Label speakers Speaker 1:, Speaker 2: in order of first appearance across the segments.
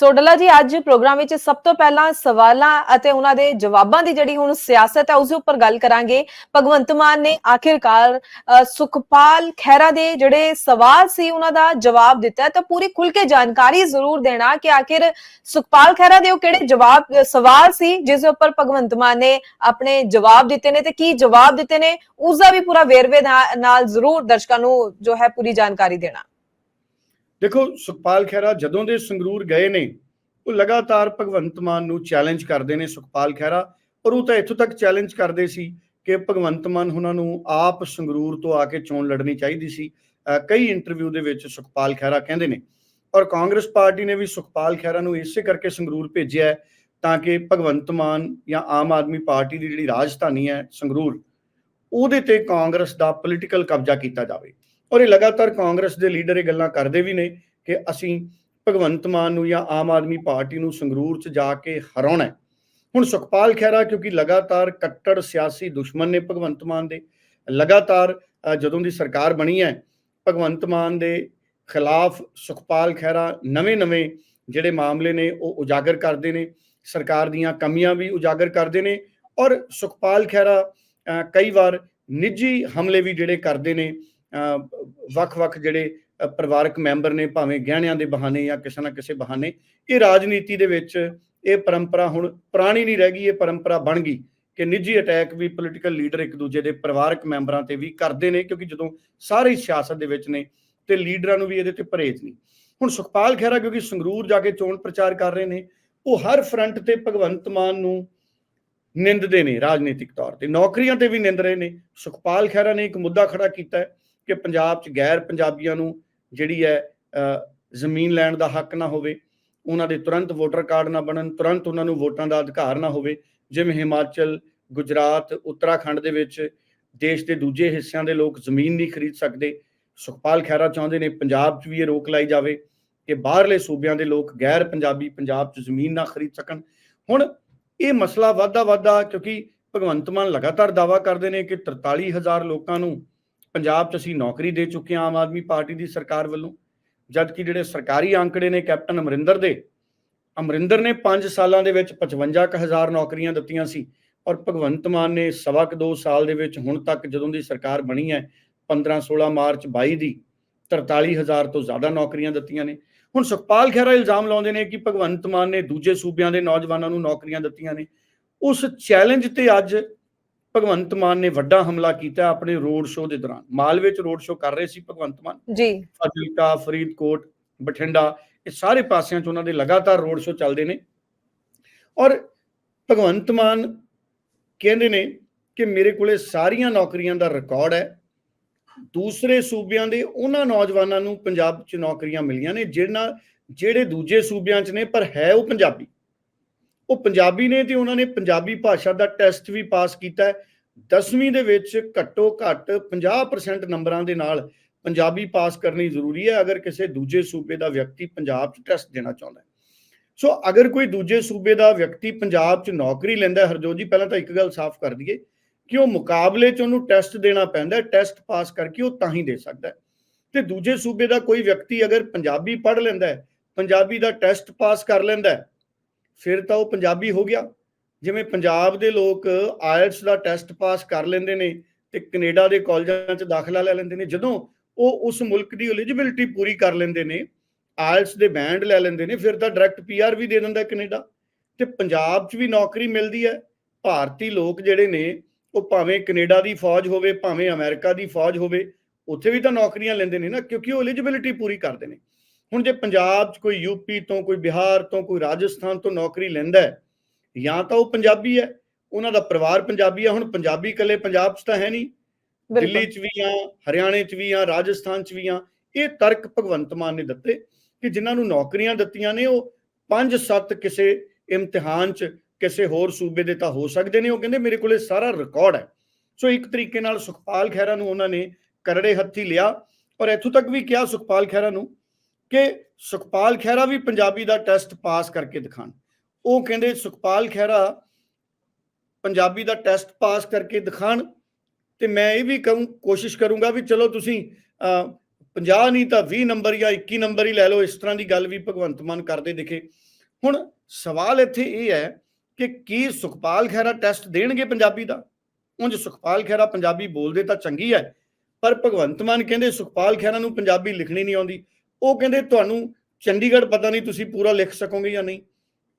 Speaker 1: ਸੋ ਡੱਲਾ ਜੀ, ਅੱਜ ਪ੍ਰੋਗਰਾਮ ਵਿੱਚ ਸਭ ਤੋਂ ਪਹਿਲਾਂ ਸਵਾਲਾਂ ਅਤੇ ਉਹਨਾਂ ਦੇ ਜਵਾਬਾਂ ਦੀ ਜਿਹੜੀ ਹੁਣ ਸਿਆਸਤ ਹੈ, ਉਸ ਉੱਪਰ ਗੱਲ ਕਰਾਂਗੇ। ਭਗਵੰਤ ਮਾਨ ਨੇ ਆਖਿਰਕਾਰ ਸੁਖਪਾਲ ਖਹਿਰਾ ਦੇ ਜਿਹੜੇ ਸਵਾਲ ਸੀ, ਉਹਨਾਂ ਦਾ ਜਵਾਬ ਦਿੱਤਾ ਤਾਂ ਪੂਰੀ ਖੁੱਲ ਕੇ ਜਾਣਕਾਰੀ ਜ਼ਰੂਰ ਦੇਣਾ ਕਿ ਆਖਿਰ ਸੁਖਪਾਲ ਖਹਿਰਾ ਦੇ ਉਹ ਕਿਹੜੇ ਜਵਾਬ ਸਵਾਲ ਸੀ, ਜਿਸ ਦੇ ਉੱਪਰ ਭਗਵੰਤ ਮਾਨ ਨੇ ਆਪਣੇ ਜਵਾਬ ਦਿੱਤੇ ਨੇ ਤੇ ਕੀ ਜਵਾਬ ਦਿੱਤੇ ਨੇ, ਉਸ ਦਾ ਵੀ ਪੂਰਾ ਵੇਰਵੇ ਨਾ- ਨਾਲ ਜ਼ਰੂਰ ਦਰਸ਼ਕਾਂ ਨੂੰ ਜੋ ਹੈ ਪੂਰੀ ਜਾਣਕਾਰੀ ਦੇਣਾ।
Speaker 2: ਦੇਖੋ, ਸੁਖਪਾਲ ਖਹਿਰਾ ਜਦੋਂ ਦੇ ਸੰਗਰੂਰ ਗਏ ਨੇ, ਉਹ ਲਗਾਤਾਰ ਭਗਵੰਤ ਮਾਨ ਨੂੰ ਚੈਲੰਜ ਕਰਦੇ ਨੇ ਸੁਖਪਾਲ ਖਹਿਰਾ, ਔਰ ਉਹ ਤਾਂ ਇੱਥੋਂ ਤੱਕ ਚੈਲੰਜ ਕਰਦੇ ਸੀ ਕਿ ਭਗਵੰਤ ਮਾਨ ਉਹਨਾਂ ਨੂੰ ਆਪ ਸੰਗਰੂਰ ਤੋਂ ਆ ਕੇ ਚੋਣ ਲੜਨੀ ਚਾਹੀਦੀ ਸੀ। ਕਈ ਇੰਟਰਵਿਊ ਦੇ ਵਿੱਚ ਸੁਖਪਾਲ ਖਹਿਰਾ ਕਹਿੰਦੇ ਨੇ, ਔਰ ਕਾਂਗਰਸ ਪਾਰਟੀ ਨੇ ਵੀ ਸੁਖਪਾਲ ਖਹਿਰਾ ਨੂੰ ਇਸੇ ਕਰਕੇ ਸੰਗਰੂਰ ਭੇਜਿਆ ਤਾਂ ਕਿ ਭਗਵੰਤ ਮਾਨ ਜਾਂ ਆਮ ਆਦਮੀ ਪਾਰਟੀ ਦੀ ਜਿਹੜੀ ਰਾਜਧਾਨੀ ਹੈ ਸੰਗਰੂਰ, ਉਹਦੇ ਤੇ ਕਾਂਗਰਸ ਦਾ ਪੋਲੀਟੀਕਲ ਕਬਜ਼ਾ ਕੀਤਾ ਜਾਵੇ। ਔਰ ਇਹ ਲਗਾਤਾਰ ਕਾਂਗਰਸ ਦੇ ਲੀਡਰ ਇਹ ਗੱਲਾਂ ਕਰਦੇ ਵੀ ਨੇ ਕਿ ਅਸੀਂ ਭਗਵੰਤ ਮਾਨ ਨੂੰ ਜਾਂ ਆਮ ਆਦਮੀ ਪਾਰਟੀ ਨੂੰ ਸੰਗਰੂਰ 'ਚ ਜਾ ਕੇ ਹਰਾਉਣਾ ਹੈ। ਹੁਣ ਸੁਖਪਾਲ ਖਹਿਰਾ, ਕਿਉਂਕਿ ਲਗਾਤਾਰ ਕੱਟੜ ਸਿਆਸੀ ਦੁਸ਼ਮਣ ਨੇ ਭਗਵੰਤ ਮਾਨ ਦੇ, ਲਗਾਤਾਰ ਜਦੋਂ ਦੀ ਸਰਕਾਰ ਬਣੀ ਹੈ, ਭਗਵੰਤ ਮਾਨ ਦੇ ਖਿਲਾਫ ਸੁਖਪਾਲ ਖਹਿਰਾ ਨਵੇਂ-ਨਵੇਂ ਜਿਹੜੇ ਮਾਮਲੇ ਨੇ ਉਹ ਉਜਾਗਰ ਕਰਦੇ ਨੇ, ਸਰਕਾਰ ਦੀਆਂ ਕਮੀਆਂ ਵੀ ਉਜਾਗਰ ਕਰਦੇ ਨੇ ਔਰ ਸੁਖਪਾਲ ਖਹਿਰਾ ਕਈ ਵਾਰ ਨਿੱਜੀ ਹਮਲੇ ਵੀ ਜਿਹੜੇ ਕਰਦੇ ਨੇ ਵੱਖ-ਵੱਖ ਜਿਹੜੇ ਪਰਿਵਾਰਕ ਮੈਂਬਰ ਨੇ, ਭਾਵੇਂ ਗਹਿਣਿਆਂ ਦੇ ਬਹਾਨੇ ਜਾਂ ਕਿਸੇ ਨਾ ਕਿਸੇ ਬਹਾਨੇ, ਇਹ ਰਾਜਨੀਤੀ ਦੇ ਵਿੱਚ ਇਹ ਪਰੰਪਰਾ ਹੁਣ ਪੁਰਾਣੀ ਨਹੀਂ ਰਹਿ ਗਈ, ਇਹ ਪਰੰਪਰਾ ਬਣ ਗਈ ਕਿ ਨਿੱਜੀ ਅਟੈਕ ਵੀ ਪੋਲੀਟੀਕਲ ਲੀਡਰ ਇੱਕ ਦੂਜੇ ਦੇ ਪਰਿਵਾਰਕ ਮੈਂਬਰਾਂ ਤੇ ਵੀ ਕਰਦੇ ਨੇ, ਕਿਉਂਕਿ ਜਦੋਂ ਸਾਰੇ ਹੀ ਸਿਆਸਤ ਦੇ ਵਿੱਚ ਨੇ ਤੇ ਲੀਡਰਾਂ ਨੂੰ ਵੀ ਇਹਦੇ ਤੇ ਪਰਹੇਜ਼ ਨਹੀਂ। ਹੁਣ ਸੁਖਪਾਲ ਖਹਿਰਾ ਕਿਉਂਕਿ ਸੰਗਰੂਰ ਜਾ ਕੇ ਚੋਣ ਪ੍ਰਚਾਰ ਕਰ ਰਹੇ ਨੇ, ਉਹ ਹਰ ਫਰੰਟ ਤੇ ਭਗਵੰਤ ਮਾਨ ਨੂੰ ਨਿੰਦਦੇ ਨੇ ਰਾਜਨੀਤਿਕ ਤੌਰ ਤੇ। ਨੌਕਰੀਆਂ ਤੇ ਵੀ ਨਿੰਦ ਰਹੇ ਨੇ। ਸੁਖਪਾਲ ਖਹਿਰਾ ਨੇ ਇੱਕ ਮੁੱਦਾ ਖੜਾ ਕੀਤਾ ਹੈ ਕਿ ਪੰਜਾਬ 'ਚ ਗੈਰ ਪੰਜਾਬੀਆਂ ਨੂੰ ਜਿਹੜੀ ਹੈ ਜ਼ਮੀਨ ਲੈਣ ਦਾ ਹੱਕ ਨਾ ਹੋਵੇ, ਉਹਨਾਂ ਦੇ ਤੁਰੰਤ ਵੋਟਰ ਕਾਰਡ ਨਾ ਬਣਨ, ਤੁਰੰਤ ਉਹਨਾਂ ਨੂੰ ਵੋਟਾਂ ਦਾ ਅਧਿਕਾਰ ਨਾ ਹੋਵੇ, ਜਿਵੇਂ ਹਿਮਾਚਲ, ਗੁਜਰਾਤ, ਉੱਤਰਾਖੰਡ ਦੇ ਵਿੱਚ ਦੇਸ਼ ਦੇ ਦੂਜੇ ਹਿੱਸਿਆਂ ਦੇ ਲੋਕ ਜ਼ਮੀਨ ਨਹੀਂ ਖਰੀਦ ਸਕਦੇ। ਸੁਖਪਾਲ ਖਹਿਰਾ ਚਾਹੁੰਦੇ ਨੇ ਪੰਜਾਬ 'ਚ ਵੀ ਇਹ ਰੋਕ ਲਾਈ ਜਾਵੇ ਕਿ ਬਾਹਰਲੇ ਸੂਬਿਆਂ ਦੇ ਲੋਕ ਗੈਰ ਪੰਜਾਬੀ ਪੰਜਾਬ 'ਚ ਜ਼ਮੀਨ ਨਾ ਖਰੀਦ ਸਕਣ। ਹੁਣ ਇਹ ਮਸਲਾ ਵਾਧਾ ਵਾਧਾ ਕਿਉਂਕਿ ਭਗਵੰਤ ਮਾਨ ਲਗਾਤਾਰ ਦਾਵਾ ਕਰਦੇ ਨੇ ਕਿ 43000 ਲੋਕਾਂ ਨੂੰ ਪੰਜਾਬ 'ਚ ਅਸੀਂ ਨੌਕਰੀ ਦੇ ਚੁੱਕੇ ਹਾਂ ਆਮ ਆਦਮੀ ਪਾਰਟੀ ਦੀ ਸਰਕਾਰ ਵੱਲੋਂ ਜਦ ਕਿ ਜਿਹੜੇ ਸਰਕਾਰੀ ਅੰਕੜੇ ਨੇ ਕੈਪਟਨ ਅਮਰਿੰਦਰ ਦੇ, ਅਮਰਿੰਦਰ ਨੇ 5 ਸਾਲਾਂ ਦੇ ਵਿੱਚ 55000 ਨੌਕਰੀਆਂ ਦਿੱਤੀਆਂ ਸੀ ਔਰ ਭਗਵੰਤ ਮਾਨ ਨੇ ਸਵਾ ਕੁ 2 ਸਾਲ ਦੇ ਵਿੱਚ ਹੁਣ ਤੱਕ ਜਦੋਂ ਦੀ ਸਰਕਾਰ ਬਣੀ ਹੈ 15 16 ਮਾਰਚ 22 ਦੀ 43000 ਤੋਂ ਜ਼ਿਆਦਾ ਨੌਕਰੀਆਂ ਦਿੱਤੀਆਂ ਨੇ। ਹੁਣ ਸੁਖਪਾਲ ਖਹਿਰਾ ਇਲਜ਼ਾਮ ਲਾਉਂਦੇ ਨੇ ਕਿ ਭਗਵੰਤ ਮਾਨ ਨੇ ਦੂਜੇ ਸੂਬਿਆਂ ਦੇ ਨੌਜਵਾਨਾਂ ਨੂੰ ਨੌਕਰੀਆਂ ਦਿੱਤੀਆਂ ਨੇ। ਉਸ ਚੈਲੰਜ ਤੇ ਅੱਜ ਭਗਵੰਤ ਮਾਨ ਨੇ ਵੱਡਾ ਹਮਲਾ ਕੀਤਾ ਆਪਣੇ ਰੋਡ ਸ਼ੋਅ ਦੇ ਦੌਰਾਨ। ਮਾਲਵੇ 'ਚ ਰੋਡ ਸ਼ੋਅ ਕਰ ਰਹੇ ਸੀ ਭਗਵੰਤ ਮਾਨ।
Speaker 1: ਜੀ।
Speaker 2: ਫਾਜ਼ਿਲਕਾ ਫਰੀਦਕੋਟ ਬਠਿੰਡਾ ਇਹ ਸਾਰੇ ਪਾਸਿਆਂ 'ਚ ਉਹਨਾਂ ਦੇ ਲਗਾਤਾਰ ਰੋਡ ਸ਼ੋਅ ਚੱਲਦੇ ਨੇ। ਔਰ ਭਗਵੰਤ ਮਾਨ ਕਹਿੰਦੇ ਨੇ ਕਿ ਮੇਰੇ ਕੋਲੇ ਸਾਰੀਆਂ ਨੌਕਰੀਆਂ ਦਾ ਰਿਕਾਰਡ ਹੈ। ਦੂਸਰੇ ਸੂਬਿਆਂ ਦੇ ਉਹਨਾਂ ਨੌਜਵਾਨਾਂ ਨੂੰ ਪੰਜਾਬ 'ਚ ਨੌਕਰੀਆਂ ਮਿਲੀਆਂ ਨੇ ਜਿਹਨਾਂ ਜਿਹੜੇ ਦੂਜੇ ਸੂਬਿਆਂ 'ਚ ਨੇ ਪਰ ਹੈ ਉਹ ਪੰਜਾਬੀ। ਉਹ ਪੰਜਾਬੀ ਨੇ ਤੇ ਉਹਨਾਂ ਨੇ ਪੰਜਾਬੀ ਭਾਸ਼ਾ ਦਾ ਟੈਸਟ ਵੀ ਪਾਸ ਕੀਤਾ ਹੈ। 10ਵੀਂ ਦੇ ਵਿੱਚ ਘੱਟੋ ਘੱਟ 50% ਨੰਬਰਾਂ ਦੇ ਨਾਲ ਪੰਜਾਬੀ ਪਾਸ ਕਰਨੀ ਜ਼ਰੂਰੀ ਹੈ। ਅਗਰ ਕਿਸੇ ਦੂਜੇ ਸੂਬੇ ਦਾ ਵਿਅਕਤੀ ਪੰਜਾਬ 'ਚ ਟੈਸਟ ਦੇਣਾ ਚਾਹੁੰਦਾ ਹੈ। ਸੋ ਅਗਰ ਕੋਈ ਦੂਜੇ ਸੂਬੇ ਦਾ ਵਿਅਕਤੀ ਪੰਜਾਬ 'ਚ ਨੌਕਰੀ ਲੈਂਦਾ ਹੈ, ਹਰਜੋਤ ਜੀ, ਪਹਿਲਾਂ ਤਾਂ ਇੱਕ ਗੱਲ ਸਾਫ਼ ਕਰ ਦਈਏ ਕਿ ਉਹ ਮੁਕਾਬਲੇ 'ਚ ਉਹਨੂੰ ਟੈਸਟ ਦੇਣਾ ਪੈਂਦਾ ਟੈਸਟ ਪਾਸ ਕਰਕੇ ਉਹ ਤਾਂ ਹੀ ਦੇ ਸਕਦਾ ਹੈ। ਤੇ ਦੂਜੇ ਸੂਬੇ ਦਾ ਕੋਈ ਵਿਅਕਤੀ ਅਗਰ ਪੰਜਾਬੀ ਪੜ੍ਹ ਲੈਂਦਾ ਹੈ, ਪੰਜਾਬੀ ਦਾ ਟੈਸਟ ਪਾਸ ਕਰ ਲੈਂਦਾ ਹੈ ਫਿਰ ਤਾਂ ਉਹ ਪੰਜਾਬੀ ਹੋ ਗਿਆ। ਜਿਵੇਂ ਪੰਜਾਬ ਦੇ ਲੋਕ ਆਇਲਟਸ ਦਾ ਟੈਸਟ ਪਾਸ ਕਰ ਲੈਂਦੇ ਨੇ ਤੇ ਕੈਨੇਡਾ ਦੇ ਕਾਲਜਾਂ 'ਚ ਦਾਖਲਾ ਲੈ ਲੈਂਦੇ ਨੇ, ਜਦੋਂ ਉਹ ਉਸ ਮੁਲਕ ਦੀ ਐਲੀਜੀਬਿਲਟੀ ਪੂਰੀ ਕਰ ਲੈਂਦੇ ਨੇ, ਆਇਲਟਸ ਦੇ ਬੈਂਡ ਲੈ ਲੈਂਦੇ ਨੇ, ਫਿਰ ਤਾਂ ਡਾਇਰੈਕਟ ਪੀਆਰ ਵੀ ਦੇ ਦਿੰਦਾ ਕੈਨੇਡਾ। ਤੇ ਪੰਜਾਬ 'ਚ ਵੀ ਨੌਕਰੀ ਮਿਲਦੀ ਹੈ। ਭਾਰਤੀ ਲੋਕ ਜਿਹੜੇ ਨੇ, ਉਹ ਭਾਵੇਂ ਕੈਨੇਡਾ ਦੀ ਫੌਜ ਹੋਵੇ, ਭਾਵੇਂ ਅਮਰੀਕਾ ਦੀ ਫੌਜ ਹੋਵੇ, ਉੱਥੇ ਵੀ ਤਾਂ ਨੌਕਰੀਆਂ ਲੈਂਦੇ ਨੇ ਨਾ, ਕਿਉਂਕਿ ਉਹ ਐਲੀਜੀਬਿਲਟੀ ਪੂਰੀ ਕਰਦੇ ਨੇ। ਹੁਣ ਜੇ ਪੰਜਾਬ 'ਚ ਕੋਈ ਯੂਪੀ ਤੋਂ ਕੋਈ ਬਿਹਾਰ ਤੋਂ ਕੋਈ ਰਾਜਸਥਾਨ ਤੋਂ ਨੌਕਰੀ ਲੈਂਦਾ ਹੈ ਜਾਂ ਤਾਂ ਉਹ ਪੰਜਾਬੀ ਹੈ ਉਹਨਾਂ ਦਾ ਪਰਿਵਾਰ ਪੰਜਾਬੀ ਹੈ ਹੁਣ ਪੰਜਾਬੀ ਇਕੱਲੇ ਪੰਜਾਬ 'ਚ ਤਾਂ ਹੈ ਨਹੀਂ। ਦਿੱਲੀ 'ਚ ਵੀ ਆ ਹਰਿਆਣੇ 'ਚ ਵੀ ਆ ਰਾਜਸਥਾਨ 'ਚ ਵੀ ਆ ਇਹ ਤਰਕ ਭਗਵੰਤ ਮਾਨ ਨੇ ਦਿੱਤੇ ਕਿ ਜਿਨ੍ਹਾਂ ਨੂੰ ਨੌਕਰੀਆਂ ਦਿੱਤੀਆਂ ਨੇ ਉਹ 5-7 ਕਿਸੇ ਇਮਤਿਹਾਨ 'ਚ ਕਿਸੇ ਹੋਰ ਸੂਬੇ ਦੇ ਤਾਂ ਹੋ ਸਕਦੇ ਨੇ ਉਹ ਕਹਿੰਦੇ ਮੇਰੇ ਕੋਲੇ ਸਾਰਾ ਰਿਕਾਰਡ ਹੈ। ਸੋ ਇੱਕ ਤਰੀਕੇ ਨਾਲ ਸੁਖਪਾਲ ਖਹਿਰਾ ਨੂੰ ਉਹਨਾਂ ਨੇ ਕਰੜੇ ਹੱਥੀ ਲਿਆ ਔਰ ਇੱਥੋਂ ਤੱਕ ਵੀ ਕਿਹਾ ਸੁਖਪਾਲ ਖਹਿਰਾ ਨੂੰ ਕਿ ਸੁਖਪਾਲ ਖਹਿਰਾ ਵੀ ਪੰਜਾਬੀ ਦਾ ਟੈਸਟ ਪਾਸ ਕਰਕੇ ਦਿਖਾਣ। ਉਹ ਕਹਿੰਦੇ ਸੁਖਪਾਲ ਖਹਿਰਾ ਪੰਜਾਬੀ ਦਾ ਟੈਸਟ ਪਾਸ ਕਰਕੇ ਦਿਖਾਣ ਤੇ ਮੈਂ ਇਹ ਵੀ ਕਹੂੰ ਕੋਸ਼ਿਸ਼ ਕਰੂੰਗਾ ਵੀ ਚਲੋ ਤੁਸੀਂ ਅਹ, 50 ਨਹੀਂ ਤਾਂ 20 ਨੰਬਰ ਜਾਂ 21 ਨੰਬਰ ਹੀ ਲੈ ਲਓ ਇਸ ਤਰ੍ਹਾਂ ਦੀ ਗੱਲ ਵੀ ਭਗਵੰਤ ਮਾਨ ਕਰਦੇ ਦਿਖੇ। ਹੁਣ ਸਵਾਲ ਇੱਥੇ ਇਹ ਹੈ ਕਿ ਕੀ ਸੁਖਪਾਲ ਖਹਿਰਾ ਟੈਸਟ ਦੇਣਗੇ ਪੰਜਾਬੀ ਦਾ? ਉਂਝ ਸੁਖਪਾਲ ਖਹਿਰਾ ਪੰਜਾਬੀ ਬੋਲਦੇ ਤਾਂ ਚੰਗੀ ਹੈ ਪਰ ਭਗਵੰਤ ਮਾਨ ਕਹਿੰਦੇ ਸੁਖਪਾਲ ਖਹਿਰਾ ਨੂੰ ਪੰਜਾਬੀ ਲਿਖਣੀ ਨਹੀਂ ਆਉਂਦੀ। ਉਹ ਕਹਿੰਦੇ ਤੁਹਾਨੂੰ ਚੰਡੀਗੜ੍ਹ ਪਤਾ ਨਹੀਂ ਤੁਸੀਂ ਪੂਰਾ ਲਿਖ ਸਕੋਗੇ ਜਾਂ ਨਹੀਂ।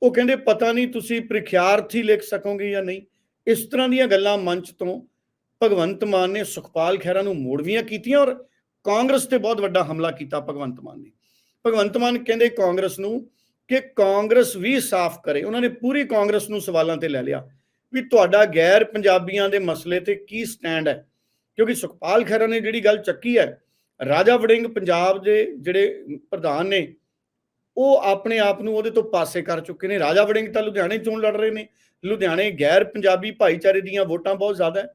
Speaker 2: ਉਹ ਕਹਿੰਦੇ ਪਤਾ ਨਹੀਂ ਤੁਸੀਂ ਪ੍ਰੀਖਿਆਰਥੀ ਲਿਖ ਸਕੋਗੇ ਜਾਂ ਨਹੀਂ। ਇਸ ਤਰ੍ਹਾਂ ਦੀਆਂ ਗੱਲਾਂ ਮੰਚ ਤੋਂ ਭਗਵੰਤ ਮਾਨ ਨੇ ਸੁਖਪਾਲ ਖਹਿਰਾ ਨੂੰ ਮੋੜਵੀਆਂ ਕੀਤੀਆਂ ਔਰ ਕਾਂਗਰਸ ਤੇ ਬਹੁਤ ਵੱਡਾ ਹਮਲਾ ਕੀਤਾ ਭਗਵੰਤ ਮਾਨ ਨੇ। ਭਗਵੰਤ ਮਾਨ ਕਹਿੰਦੇ ਕਾਂਗਰਸ ਨੂੰ ਕਿ ਕਾਂਗਰਸ ਵੀ ਸਾਫ਼ ਕਰੇ। ਉਹਨਾਂ ਨੇ ਪੂਰੀ ਕਾਂਗਰਸ ਨੂੰ ਸਵਾਲਾਂ ਤੇ ਲੈ ਲਿਆ ਵੀ ਤੁਹਾਡਾ ਗੈਰ ਪੰਜਾਬੀਆਂ ਦੇ ਮਸਲੇ ਤੇ ਕੀ ਸਟੈਂਡ ਹੈ। ਕਿਉਂਕਿ ਸੁਖਪਾਲ ਖਹਿਰਾ ਨੇ ਜਿਹੜੀ ਗੱਲ ਚੱਕੀ ਹੈ ਰਾਜਾ ਵੜਿੰਗ ਪੰਜਾਬ ਦੇ ਜਿਹੜੇ ਪ੍ਰਧਾਨ ਨੇ ਉਹ ਆਪਣੇ ਆਪ ਨੂੰ ਉਹਦੇ ਤੋਂ ਪਾਸੇ ਕਰ ਚੁੱਕੇ ਨੇ। ਰਾਜਾ ਵੜਿੰਗ ਤਾਂ ਲੁਧਿਆਣੇ ਚੋਣ ਲੜ ਰਹੇ ਨੇ। ਲੁਧਿਆਣੇ ਗੈਰ ਪੰਜਾਬੀ ਭਾਈਚਾਰੇ ਦੀਆਂ ਵੋਟਾਂ ਬਹੁਤ ਜ਼ਿਆਦਾ ਹੈ।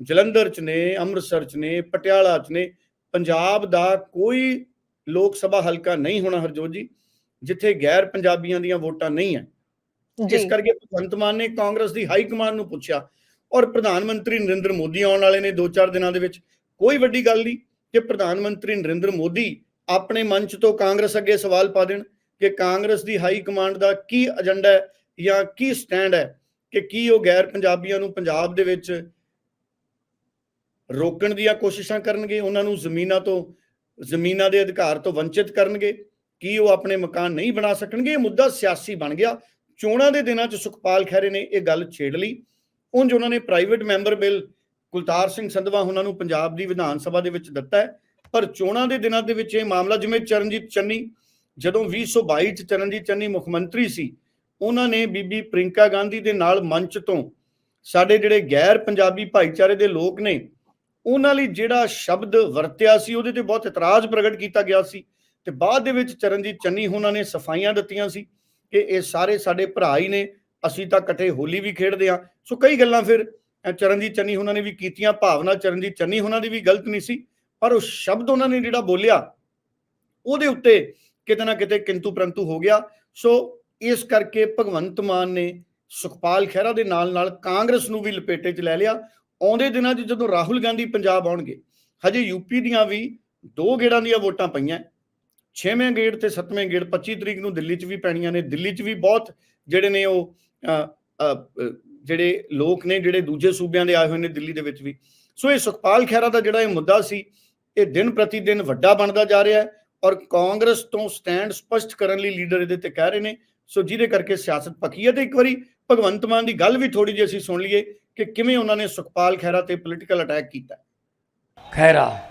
Speaker 2: ਜਲੰਧਰ ਚ ਨੇ ਅੰਮ੍ਰਿਤਸਰ ਚ ਨੇ ਪਟਿਆਲਾ ਚ ਨੇ ਪੰਜਾਬ ਦਾ ਕੋਈ ਲੋਕ ਸਭਾ ਹਲਕਾ ਨਹੀਂ ਹੋਣਾ ਹਰਜੋਤ ਜੀ ਜਿੱਥੇ ਗੈਰ ਪੰਜਾਬੀਆਂ ਦੀਆਂ ਵੋਟਾਂ ਨਹੀਂ ਹੈ। ਇਸ
Speaker 1: ਜੀ
Speaker 2: ਕਰਕੇ ਭਗਵੰਤ ਮਾਨ ਨੇ ਕਾਂਗਰਸ ਦੀ ਹਾਈ ਕਮਾਂਡ ਨੂੰ ਪੁੱਛਿਆ ਔਰ ਪ੍ਰਧਾਨ ਮੰਤਰੀ ਨਰਿੰਦਰ ਮੋਦੀ ਆਉਣ ਵਾਲੇ ਨੇ 2-4 ਦਿਨਾਂ ਦੇ ਵਿੱਚ ਕੋਈ ਵੱਡੀ ਗੱਲ ਨਹੀਂ। ਕਿ ਪ੍ਰਧਾਨ ਮੰਤਰੀ ਨਰਿੰਦਰ ਮੋਦੀ ਆਪਣੇ ਮੰਚ ਤੋਂ ਕਾਂਗਰਸ ਅੱਗੇ ਸਵਾਲ ਪਾ ਦੇਣ ਕਿ ਕਾਂਗਰਸ ਦੀ ਹਾਈ ਕਮਾਂਡ ਦਾ ਕੀ ਏਜੰਡਾ ਹੈ ਜਾਂ ਕੀ ਸਟੈਂਡ ਹੈ ਕਿ ਕੀ ਉਹ ਗੈਰ ਪੰਜਾਬੀਆਂ ਨੂੰ ਪੰਜਾਬ ਦੇ ਵਿੱਚ ਰੋਕਣ ਦੀਆਂ ਕੋਸ਼ਿਸ਼ਾਂ ਕਰਨਗੇ, ਉਹਨਾਂ ਨੂੰ ਜ਼ਮੀਨਾਂ ਤੋਂ, ਜ਼ਮੀਨਾਂ ਦੇ ਅਧਿਕਾਰ ਤੋਂ ਵੰਚਿਤ ਕਰਨਗੇ, ਕੀ ਉਹ ਆਪਣੇ ਮਕਾਨ ਨਹੀਂ ਬਣਾ ਸਕਣਗੇ, ਇਹ ਮੁੱਦਾ ਸਿਆਸੀ ਬਣ ਗਿਆ। ਚੋਣਾਂ ਦੇ ਦਿਨਾਂ 'ਚ ਸੁਖਪਾਲ ਖਹਿਰੇ ਨੇ ਇਹ ਗੱਲ ਛੇੜ ਲਈ। ਉਂਝ ਉਹਨਾਂ ਨੇ private member bill Kultar Singh Sandhwan ਉਹਨਾਂ ਨੂੰ ਪੰਜਾਬ ਦੀ ਵਿਧਾਨ ਸਭਾ ਦੇ ਵਿੱਚ ਦਿੱਤਾ ਹੈ। ਪਰ ਚੋਣਾਂ ਦੇ ਦਿਨਾਂ ਦੇ ਵਿੱਚ ਇਹ ਮਾਮਲਾ ਜਿਵੇਂ ਚਰਨਜੀਤ ਚੰਨੀ, ਜਦੋਂ 2022 ਚ ਚਰਨਜੀਤ ਚੰਨੀ ਮੁੱਖ ਮੰਤਰੀ ਸੀ, ਉਹਨਾਂ ਨੇ ਬੀਬੀ ਪ੍ਰਿੰਕਾ ਗਾਂਧੀ ਦੇ ਨਾਲ ਮੰਚ ਤੋਂ ਸਾਡੇ ਜਿਹੜੇ ਗੈਰ ਪੰਜਾਬੀ ਭਾਈਚਾਰੇ ਦੇ ਲੋਕ ਨੇ, ਉਹਨਾਂ ਲਈ ਜਿਹੜਾ ਸ਼ਬਦ ਵਰਤਿਆ ਸੀ, ਉਹਦੇ ਤੇ ਬਹੁਤ ਇਤਰਾਜ਼ ਪ੍ਰਗਟ ਕੀਤਾ ਗਿਆ ਸੀ ਤੇ ਬਾਅਦ ਦੇ ਵਿੱਚ ਚਰਨਜੀਤ ਚੰਨੀ ਉਹਨਾਂ ਨੇ ਸਫਾਈਆਂ ਦਿੱਤੀਆਂ ਸੀ ਕਿ ਇਹ ਸਾਰੇ ਸਾਡੇ ਭਰਾ ਹੀ ਨੇ, ਅਸੀਂ ਤਾਂ ਇਕੱਠੇ ਹੋਲੀ ਵੀ ਖੇਡਦੇ ਆ ਸੋ ਕਈ ਗੱਲਾਂ ਫਿਰ ਚਰਨਜੀਤ ਚੰਨੀ ਉਹਨਾਂ ਨੇ ਵੀ ਕੀਤੀਆਂ ਭਾਵਨਾ ਚਰਨਜੀਤ ਚੰਨੀ ਉਹਨਾਂ ਦੀ ਵੀ ਗਲਤ ਨਹੀਂ ਸੀ ਪਰ ਉਹ ਸ਼ਬਦ ਉਹਨਾਂ ਨੇ ਜਿਹੜਾ ਬੋਲਿਆ ਉਹਦੇ ਉੱਤੇ ਕਿਤੇ ਨਾ ਕਿਤੇ ਕਿੰਤੂ ਪਰੰਤੂ ਹੋ ਗਿਆ। ਸੋ ਇਸ ਕਰਕੇ ਭਗਵੰਤ ਮਾਨ ਨੇ ਸੁਖਪਾਲ ਖਹਿਰਾ ਦੇ ਨਾਲ ਨਾਲ ਕਾਂਗਰਸ ਨੂੰ ਵੀ ਲਪੇਟੇ 'ਚ ਲੈ ਲਿਆ। ਆਉਂਦੇ ਦਿਨਾਂ 'ਚ ਜਦੋਂ ਰਾਹੁਲ ਗਾਂਧੀ ਪੰਜਾਬ ਆਉਣਗੇ ਹਜੇ ਯੂਪੀ ਦੀਆਂ ਵੀ ਦੋ ਗੇੜਾਂ ਦੀਆਂ ਵੋਟਾਂ ਪਈਆਂ। ਛੇਵੇਂ ਗੇੜ ਤੇ ਸੱਤਵੇਂ ਗੇੜ 25 ਤਰੀਕ ਨੂੰ ਦਿੱਲੀ 'ਚ ਵੀ ਪੈਣੀਆਂ ਨੇ। ਦਿੱਲੀ 'ਚ ਵੀ ਬਹੁਤ ਜਿਹੜੇ ਨੇ ਉਹ ਅ, ਅ, ਜਿਹੜੇ ਲੋਕ ਨੇ, ਜਿਹੜੇ ਦੂਜੇ ਸੂਬਿਆਂ ਦੇ ਆਏ ਹੋਏ ਨੇ ਦਿੱਲੀ ਦੇ ਵਿੱਚ ਵੀ। ਸੋ ਇਹ ਸੁਖਪਾਲ ਖਹਿਰਾ ਦਾ ਜਿਹੜਾ ਇਹ ਮੁੱਦਾ ਸੀ, ਇਹ ਦਿਨ ਪ੍ਰਤੀ ਦਿਨ ਵੱਡਾ ਬਣਦਾ ਜਾ ਰਿਹਾ ਹੈ ਔਰ ਕਾਂਗਰਸ ਤੋਂ ਸਟੈਂਡ ਸਪਸ਼ਟ ਕਰਨ ਲਈ ਲੀਡਰ ਇਹਦੇ ਤੇ ਕਹਿ ਰਹੇ ਨੇ। ਸੋ ਜਿਹਦੇ ਕਰਕੇ ਸਿਆਸਤ ਪੱਕੀ ਹੈ ਤੇ ਇੱਕ ਵਾਰੀ ਭਗਵੰਤ ਮਾਨ ਦੀ ਗੱਲ ਵੀ ਥੋੜੀ ਜਿਹੀ ਅਸੀਂ ਸੁਣ ਲਈਏ ਕਿ ਕਿਵੇਂ ਉਹਨਾਂ ਨੇ ਸੁਖਪਾਲ ਖਹਿਰਾ ਤੇ ਪੋਲੀਟੀਕਲ ਅਟੈਕ ਕੀਤਾ।
Speaker 3: ਖਹਿਰਾ,